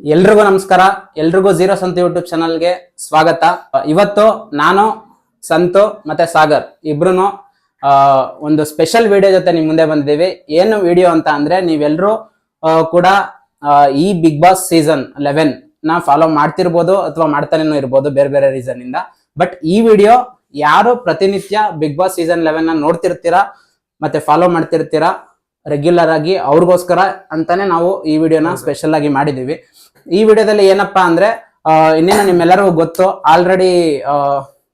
ಎಲ್ರಿಗೂ ನಮಸ್ಕಾರ. ಎಲ್ರಿಗೂ ಜೀರೋ ಸಂತು ಯೂಟ್ಯೂಬ್ ಚಾನಲ್ಗೆ ಸ್ವಾಗತ. ಇವತ್ತು ನಾನು ಸಂತು ಮತ್ತೆ ಸಾಗರ್ ಇಬ್ರು ಒಂದು ಸ್ಪೆಷಲ್ ವಿಡಿಯೋ ಜೊತೆ ನಿಮ್ಮ ಮುಂದೆ ಬಂದಿದ್ದೀವಿ. ಏನು ವಿಡಿಯೋ ಅಂತ ಅಂದ್ರೆ ನೀವೆಲ್ಲರೂ ಕೂಡ ಈ ಬಿಗ್ ಬಾಸ್ ಸೀಸನ್ ಲೆವೆನ್ನ ಫಾಲೋ ಮಾಡ್ತಿರ್ಬೋದು ಅಥವಾ ಮಾಡ್ತಾನೆ ಇರ್ಬೋದು ಬೇರೆ ಬೇರೆ ರೀಸನ್ ಇಂದ ಬಟ್ ಈ ವಿಡಿಯೋ ಯಾರು ಪ್ರತಿನಿತ್ಯ ಬಿಗ್ ಬಾಸ್ ಸೀಸನ್ ಲೆವೆನ್ನ ನೋಡ್ತಿರ್ತೀರಾ ಮತ್ತೆ ಫಾಲೋ ಮಾಡ್ತಿರ್ತೀರಾ? ರೆಗ್ಯುಲರ್ ಆಗಿ ಅವ್ರಿಗೋಸ್ಕರ ಅಂತಾನೆ ನಾವು ಈ ವಿಡಿಯೋನ ಸ್ಪೆಷಲ್ ಆಗಿ ಮಾಡಿದೀವಿ ಈ ವಿಡಿಯೋದಲ್ಲಿ ಏನಪ್ಪಾ ಅಂದ್ರೆ ಇನ್ನೇನು ನಿಮ್ಮೆಲ್ಲರಿಗೂ ಗೊತ್ತು ಆಲ್ರೆಡಿ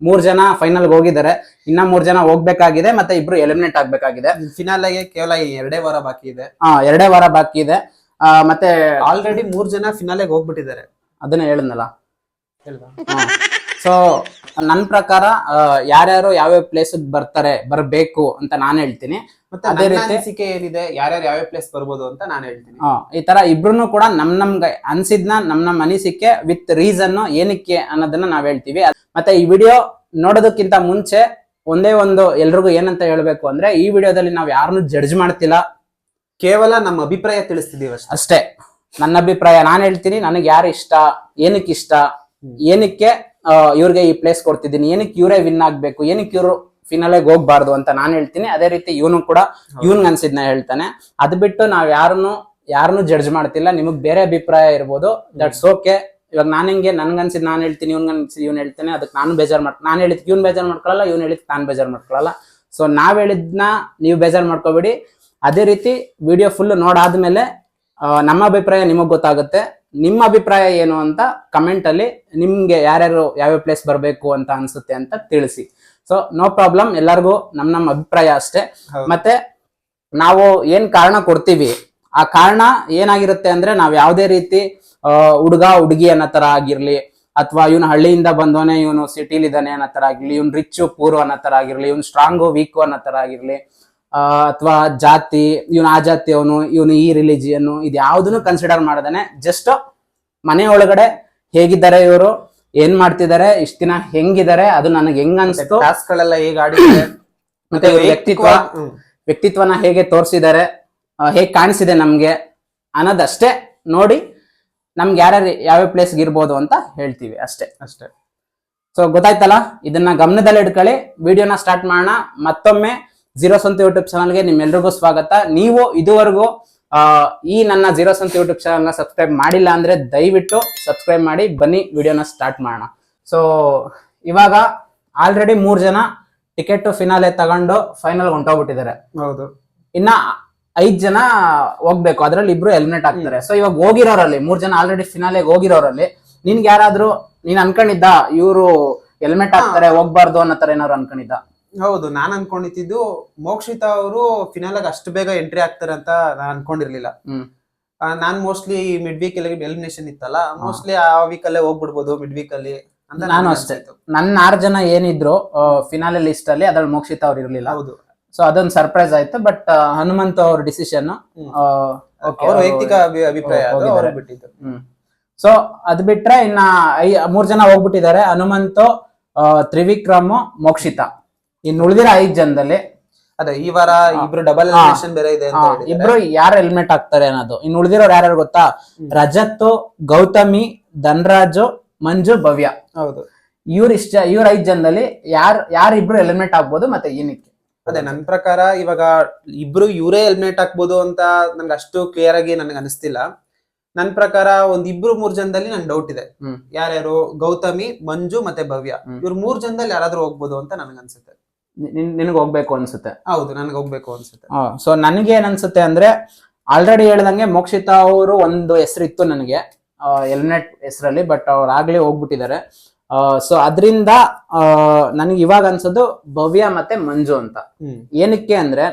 ಮೂರ್ ಜನ ಫೈನಲ್ ಹೋಗಿದ್ದಾರೆ. ಇನ್ನ ಮೂರ್ ಜನ ಹೋಗ್ಬೇಕಾಗಿದೆ ಮತ್ತೆ ಇಬ್ರು ಎಲಿಮಿನೇಟ್ ಆಗ್ಬೇಕಾಗಿದೆ. ಫಿನಾಲೆಗೆ ಕೇವಲ ಎರಡೇ ವಾರ ಬಾಕಿ ಇದೆ. ಆ ಎರಡೇ ವಾರ ಬಾಕಿ ಇದೆ. ಆ, ಮತ್ತೆ ಆಲ್ರೆಡಿ ಮೂರ್ ಜನ ಫಿನಾಲೆಗೆ ಹೋಗ್ಬಿಟ್ಟಿದ್ದಾರೆ. ಅದನ್ನ ಹೇಳಿದ್ನಲ್ಲ? ಸೊ ನನ್ನ ಪ್ರಕಾರ ಆ, ಯಾರ್ಯಾರು ಯಾವ್ಯಾವ ಪ್ಲೇಸ್ ಬರ್ತಾರೆ ಬರ್ಬೇಕು ಅಂತ ನಾನು ಹೇಳ್ತೀನಿ. ಮತ್ತೆ ಅದೇ ರೀತಿ- ಅನಿಸಿಕೆ ಏನಿದೆ ಯಾರ್ಯಾರು ಯಾವ ಪ್ಲೇಸ್ ಬರ್ಬೋದು ಅಂತ ನಾನು ಹೇಳ್ತೀನಿ. ಈ ತರ ಇಬ್ರು ಕೂಡ ನಮ್ ನಮ್ಗೆ ಅನ್ಸಿದ್ನ ನಮ್ ನಮ್ ಅನಿಸಿಕೆ ವಿತ್ ರೀಸನ್ ಏನಕ್ಕೆ ಅನ್ನೋದನ್ನ ನಾವ್ ಹೇಳ್ತೀವಿ. ಮತ್ತೆ ಈ ವಿಡಿಯೋ ನೋಡೋದಕ್ಕಿಂತ ಮುಂಚೆ ಒಂದೇ ಒಂದು ಎಲ್ರಿಗೂ ಏನಂತ ಹೇಳ್ಬೇಕು ಅಂದ್ರೆ ಈ ವಿಡಿಯೋದಲ್ಲಿ ನಾವ್ ಯಾರನ್ನು ಜಡ್ಜ್ ಮಾಡ್ತಿಲ್ಲ. ಕೇವಲ ನಮ್ಮ ಅಭಿಪ್ರಾಯ ತಿಳಿಸ್ತಿದೀವಿ ಅಷ್ಟೇ. ನನ್ನ ಅಭಿಪ್ರಾಯ ನಾನು ಹೇಳ್ತೀನಿ ನನಗೆ ಯಾರು ಇಷ್ಟ ಏನಕ್ಕೆ ಇಷ್ಟ ಏನಕ್ಕೆ ಇವ್ರಿಗೆ ಈ ಪ್ಲೇಸ್ ಕೊಡ್ತಿದ್ದೀನಿ ಏನಕ್ಕೆ ಇವರೇ ವಿನ್ ಆಗ್ಬೇಕು ಏನಕ್ಕೆ ಇವರು ಫಿನಾಲೆಗೆ ಹೋಗ್ಬಾರ್ದು ಅಂತ ನಾನು ಹೇಳ್ತೀನಿ. ಅದೇ ರೀತಿ ಇವನು ಕೂಡ ಇವನ್ ಅನ್ಸಿದ್ನ ಹೇಳ್ತಾನೆ. ಅದ್ ಬಿಟ್ಟು ನಾವ್ ಯಾರನ್ನು ಯಾರನ್ನು ಜಡ್ಜ್ ಮಾಡ್ತಿಲ್ಲ. ನಿಮಗ್ ಬೇರೆ ಅಭಿಪ್ರಾಯ ಇರ್ಬೋದು. ದಟ್ಸ್ ಓಕೆ ಇವಾಗ ನಾನು ಹಿಂಗೆ ನನ್ಗನ್ಸಿದ್ ನಾನು ಹೇಳ್ತೀನಿ ಇವ್ನ್ ಅನ್ಸಿದ್ ಇವ್ನು ಹೇಳ್ತಾನೆ. ಅದಕ್ಕೆ ನಾನು ಬೇಜಾರ್ ಮಾಡ್ ನಾನು ಹೇಳಿದ್ ಇವ್ನ್ ಬೇಜಾರ್ ಮಾಡ್ಕೊಳಲ್ಲ ಇವ್ನು ಹೇಳಿದ್ ನಾನು ಬೇಜಾರ್ ಮಾಡ್ಕೊಳಲ್ಲ. ಸೊ ನಾವ್ ಹೇಳಿದ್ನ ನೀವು ಬೇಜಾರ್ ಮಾಡ್ಕೋಬೇಡಿ. ಅದೇ ರೀತಿ ವಿಡಿಯೋ ಫುಲ್ ನೋಡಾದ್ಮೇಲೆ ನಮ್ಮ ಅಭಿಪ್ರಾಯ ನಿಮಗ್ ಗೊತ್ತಾಗುತ್ತೆ. ನಿಮ್ಮ ಅಭಿಪ್ರಾಯ ಏನು ಅಂತ ಕಮೆಂಟ್ ಅಲ್ಲಿ ನಿಮ್ಗೆ ಯಾರ್ಯಾರು ಯಾವ್ಯಾವ ಪ್ಲೇಸ್ ಬರಬೇಕು ಅಂತ ಅನ್ಸುತ್ತೆ ಅಂತ ತಿಳಿಸಿ. ಸೊ ನೋ ಪ್ರಾಬ್ಲಮ್ ಎಲ್ಲರಿಗೂ ನಮ್ ನಮ್ಮ ಅಭಿಪ್ರಾಯ ಅಷ್ಟೇ. ಮತ್ತೆ ನಾವು ಏನ್ ಕಾರಣ ಕೊಡ್ತೀವಿ? ಆ ಕಾರಣ ಏನಾಗಿರುತ್ತೆ ಅಂದ್ರೆ ನಾವ್ ಯಾವ್ದೇ ರೀತಿ ಹುಡುಗ ಹುಡುಗಿ ಅನ್ನೋ ತರ ಆಗಿರ್ಲಿ ಅಥವಾ ಇವನು ಹಳ್ಳಿಯಿಂದ ಬಂದವನೇ ಇವನು ಸಿಟಿಲಿ ಇದ್ದಾನೆ ಅನ್ನೋ ತರ ಆಗಿರ್ಲಿ ಇವ್ನು ರಿಚ್ ಪೂರ್ ಅನ್ನೋ ತರ ಆಗಿರ್ಲಿ ಇವ್ನು ಸ್ಟ್ರಾಂಗು ವೀಕು ಅನ್ನೋ ತರ ಆಗಿರ್ಲಿ ಅಥವಾ ಜಾತಿ ಇವನು ಆ ಜಾತಿ ಅವನು ಇವನು ಈ ರಿಲಿಜಿಯನ್ನು ಇದು ಯಾವುದನ್ನು ಕನ್ಸಿಡರ್ ಮಾಡದೇನೆ ಜಸ್ಟ್ ಮನೆ ಒಳಗಡೆ ಹೇಗಿದ್ದಾರೆ ಇವರು? ಏನ್ ಮಾಡ್ತಿದ್ದಾರೆ? ಇಷ್ಟ ದಿನ ಹೆಂಗಿದ್ದಾರೆ? ಅದು ನನಗೆ ಹೆಂಗ್ ಅನ್ಸುತ್ತೆ ಟಾಸ್ಕ್ ಗಳೆಲ್ಲ ಹೇಗ್ ಆಡಿದ್ದಾರೆ? ಮತ್ತೆ ಇವ್ರ ವ್ಯಕ್ತಿತ್ವ. ವ್ಯಕ್ತಿತ್ವನ ಹೇಗೆ ತೋರಿಸಿದ್ದಾರೆ? ಹೇಗೆ ಕಾಣಿಸಿದೆ ನಮ್ಗೆ? ಅನ್ನೋದಷ್ಟೇ ನೋಡಿ ನಮ್ಗೆ ಯಾರ್ಯಾರು ಯಾವ್ಯಾವ ಪ್ಲೇಸ್ಗೆ ಇರ್ಬೋದು ಅಂತ ಹೇಳ್ತೀವಿ ಅಷ್ಟೇ. ಅಷ್ಟೇ. ಸೊ ಗೊತ್ತಾಯ್ತಲ್ಲ? ಇದನ್ನ ಗಮನದಲ್ಲಿ ಇಟ್ಕೊಳ್ಳಿ. ವಿಡಿಯೋನ ಸ್ಟಾರ್ಟ್ ಮಾಡೋಣ. ಮತ್ತೊಮ್ಮೆ ಜೀರೋ ಸಂತ ಯೂಟ್ಯೂಬ್ ಚಾನಲ್ಗೆ ನಿಮ್ಮೆಲ್ರಿಗೂ ಸ್ವಾಗತ. ನೀವು ಇದುವರೆಗೂ ಈ ನನ್ನ ಜೀರೋ ಸಂತ ಯೂಟ್ಯೂಬ್ ಚಾನಲ್ನ ಸಬ್ಸ್ಕ್ರೈಬ್ ಮಾಡಿಲ್ಲ ಅಂದ್ರೆ ದಯವಿಟ್ಟು ಸಬ್ಸ್ಕ್ರೈಬ್ ಮಾಡಿ ಬನ್ನಿ ವಿಡಿಯೋನ ಸ್ಟಾರ್ಟ್ ಮಾಡೋಣ. ಸೊ ಇವಾಗ ಆಲ್ರೆಡಿ ಮೂರು ಜನ ಟಿಕೆಟ್ ಫಿನಾಲೆ ತಗೊಂಡು ಫೈನಲ್ ಹೊಂಟೋಗ್ಬಿಟ್ಟಿದ್ದಾರೆ. ಹೌದು. ಇನ್ನ ಐದ್ ಜನ ಹೋಗ್ಬೇಕು ಅದ್ರಲ್ಲಿ ಇಬ್ರು ಎಲಿಮಿನೇಟ್ ಆಗ್ತಾರೆ. ಸೊ ಇವಾಗ ಹೋಗಿರೋರಲ್ಲಿ ಮೂರ್ ಜನ ಆಲ್ರೆಡಿ ಫಿನಾಲೆಗೆ ಹೋಗಿರೋರಲ್ಲಿ ನಿನ್ಗೆ ಯಾರಾದ್ರೂ ನೀನ್ ಅನ್ಕೊಂಡಿದ್ದ ಇವರು ಎಲಿಮಿನೇಟ್ ಆಗ್ತಾರೆ ಹೋಗ್ಬಾರ್ದು ಅನ್ನೋ ತರ ಏನಾದ್ರು ಅನ್ಕೊಂಡಿದ್ದ? ಹೌದು ನಾನ್ ಅನ್ಕೊಂಡಿದ್ದು ಮೋಕ್ಷಿತಾ ಅವರು ಫಿನಾಲೆಗೆ ಅಷ್ಟು ಬೇಗ ಎಂಟ್ರಿ ಆಗ್ತಾರೆ ಅಂತ ನಾನ್ ಅನ್ಕೊಂಡಿರ್ಲಿಲ್ಲ. ನಾನ್ ಮೋಸ್ಟ್ಲಿ ಮಿಡ್ ವೀಕ್ ಅಲ್ಲಿ ಎಲಿಮಿನೇಷನ್ ಇತ್ತಲ್ಲ ಮೋಸ್ಟ್ಲಿ ಆ ವೀಕ್ ಅಲ್ಲೇ ಹೋಗ್ಬಿಡ್ಬೋದು ಮಿಡ್ ವೀಕ್ ಅಲ್ಲಿ ಅಂತ ನಾನು ಅಷ್ಟೇ. ನನ್ನ ಆರು ಜನ ಏನಿದ್ರು ಫಿನಾಲೆ ಲಿಸ್ಟ್ ಅಲ್ಲಿ ಅದ್ರಲ್ಲಿ ಮೋಕ್ಷಿತ ಅವ್ರು ಇರ್ಲಿಲ್ಲ. ಹೌದು. ಸೊ ಅದೊಂದು ಸರ್ಪ್ರೈಸ್ ಆಯ್ತು ಬಟ್ ಹನುಮಂತ ಅವ್ರ ಡಿಸಿಷನ್. ಅವ್ರ ವೈಯಕ್ತಿಕ ಅಭಿಪ್ರಾಯ ಬಿಟ್ಟಿದ್ದು. ಸೊ ಅದ್ ಬಿಟ್ರೆ ಇನ್ನ ಐ ಮೂರ್ ಜನ ಹೋಗ್ಬಿಟ್ಟಿದ್ದಾರೆ ಹನುಮಂತು ತ್ರಿವಿಕ್ರಮ್ ಮೋಕ್ಷಿತ. ಇನ್ನು ಉಳಿದಿರೋ ಐದು ಜನದಲ್ಲಿ ಅದೇ ಈ ವಾರ ಇಬ್ರು ಡಬಲ್ ಎಲಿಮಿನೇಷನ್ ಬೇರೆ ಇದೆ ಅಂತ ಹೇಳಿದ್ದಾರೆ. ಇಬ್ರು ಯಾರು ಹೆಲ್ಮೆಟ್ ಆಗ್ತಾರೆ ಅನ್ನೋದು. ಇನ್ನು ಉಳಿದಿರೋರು ಯಾರ್ಯಾರು ಗೊತ್ತಾ? ರಜತ್ ಗೌತಮಿ ಧನ್ರಾಜು ಮಂಜು ಭವ್ಯ. ಹೌದು. ಇವ್ರ ಇಷ್ಟ ಇವ್ರ ಐದ್ ಜನದಲ್ಲಿ ಯಾರ್ ಯಾರಿಬ್ರು ಎಲಿಮಿನೇಟ್ ಆಗ್ಬೋದು ಮತ್ತೆ ಏನಕ್ಕೆ ಅದೇ ನನ್ ಪ್ರಕಾರ ಇವಾಗ ಇಬ್ರು ಇವರೇ ಹೆಲ್ಮೆಟ್ ಹಾಕ್ಬೋದು ಅಂತ ನನ್ಗೆ ಅಷ್ಟು ಕ್ಲಿಯರ್ ಆಗಿ ನನಗೆ ಅನಿಸ್ತಿಲ್ಲ. ನನ್ ಪ್ರಕಾರ ಒಂದ್ ಇಬ್ರು ಮೂರ್ ಜನದಲ್ಲಿ ನನ್ ಡೌಟ್ ಇದೆ. ಹ್ಮ್. ಯಾರ್ಯಾರು? ಗೌತಮಿ ಮಂಜು ಮತ್ತೆ ಭವ್ಯ. ಹ್ಮ್. ಇವ್ರು ಮೂರ್ ಜನದಲ್ಲಿ ಯಾರಾದ್ರೂ ಹೋಗ್ಬೋದು ಅಂತ ನನ್ಗೆ ಅನ್ಸುತ್ತೆ. ನಿನಗೆ ಹೋಗ್ಬೇಕು ಅನ್ಸುತ್ತೆ. ಹೌದು ನನಗೆ ಹೋಗ್ಬೇಕು ಅನ್ಸುತ್ತೆ. ಸೊ ನನಗೆ ಏನ್ ಅನ್ಸುತ್ತೆ ಅಂದ್ರೆ ಆಲ್ರೆಡಿ ಹೇಳ್ದಂಗೆ ಮೋಕ್ಷಿತಾ ಅವರು ಒಂದು ಹೆಸರು ಇತ್ತು ನನಗೆ ಎಲ್ನೆಟ್ ಹೆಸರಲ್ಲಿ ಬಟ್ ಅವ್ರು ಆಗ್ಲೇ ಹೋಗ್ಬಿಟ್ಟಿದ್ದಾರೆ. ಸೊ ಅದರಿಂದ ನನಗೆ ಇವಾಗ ಅನ್ಸೋದು ಭವ್ಯ ಮತ್ತೆ ಮಂಜು ಅಂತ. ಏನಕ್ಕೆ ಅಂದ್ರೆ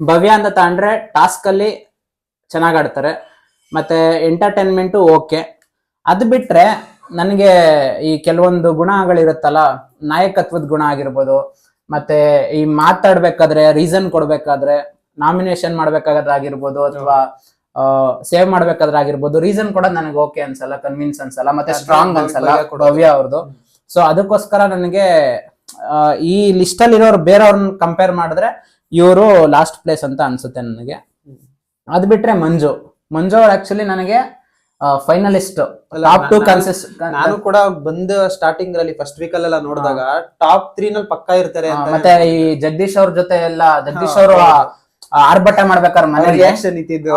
ಭವ್ಯ ಅಂತ ತಗೊಂಡ್ರೆ ಟಾಸ್ಕ್ ಅಲ್ಲಿ ಚೆನ್ನಾಗ್ ಆಡ್ತಾರೆ ಮತ್ತೆ ಎಂಟರ್ಟೈನ್ಮೆಂಟು ಓಕೆ. ಅದು ಬಿಟ್ರೆ ನನಗೆ ಈ ಕೆಲವೊಂದು ಗುಣಗಳಿರುತ್ತಲ್ಲ ನಾಯಕತ್ವದ ಗುಣ ಆಗಿರ್ಬೋದು ಮತ್ತೆ ಈ ಮಾತಾಡ್ಬೇಕಾದ್ರೆ ರೀಸನ್ ಕೊಡ್ಬೇಕಾದ್ರೆ ನಾಮಿನೇಷನ್ ಮಾಡ್ಬೇಕಾದ್ರೆ ಆಗಿರ್ಬೋದು ಅಥವಾ ಸೇವ್ ಮಾಡ್ಬೇಕಾದ್ರೆ ಆಗಿರ್ಬೋದು ರೀಸನ್ ಕೊಡೋದು ನನಗೆ ಓಕೆ ಅನ್ಸಲ್ಲ ಕನ್ವಿನ್ಸ್ ಅನ್ಸಲ್ಲ ಮತ್ತೆ ಸ್ಟ್ರಾಂಗ್ ಅನ್ಸಲ್ಲ. ಭವ್ಯ ಅವ್ರದ್ದು ಸೊ ಅದಕ್ಕೋಸ್ಕರ ನನಗೆ ಈ ಲಿಸ್ಟ್ ಅಲ್ಲಿ ಇರೋರು ಬೇರೆಯವ್ರನ್ನ ಕಂಪೇರ್ ಮಾಡಿದ್ರೆ ಇವರು ಲಾಸ್ಟ್ ಪ್ಲೇಸ್ ಅಂತ ಅನ್ಸುತ್ತೆ ನನಗೆ. ಅದ್ ಬಿಟ್ರೆ ಮಂಜು ಮಂಜು ಅವ್ರು ಆಕ್ಚುಲಿ ನನಗೆ ಫೈನಲಿಸ್ಟ್ ಟಾಪ್ ಟು ಕನ್ಸಿಸ್ ನಾನು ಕೂಡ ಬಂದ ಸ್ಟಾರ್ಟಿಂಗ್ ಅಲ್ಲಿ ಫಸ್ಟ್ ವೀಕ್ ಅಲ್ಲೆಲ್ಲ ನೋಡಿದಾಗ ಟಾಪ್ ತ್ರೀ ನಲ್ಲಿ ಪಕ್ಕ ಇರ್ತಾರೆ ಮತ್ತೆ ಈ ಜಗದೀಶ್ ಅವ್ರ ಜೊತೆ ಎಲ್ಲ ಜಗದೀಶ್ ಅವರು. ಆರ್ಭಟ ಮಾಡ್ಬೇಕಾದ್ರೆ ಮನೆ ರಿಯಾಕ್ಷನ್ ಇತ್ತಿದ್ದು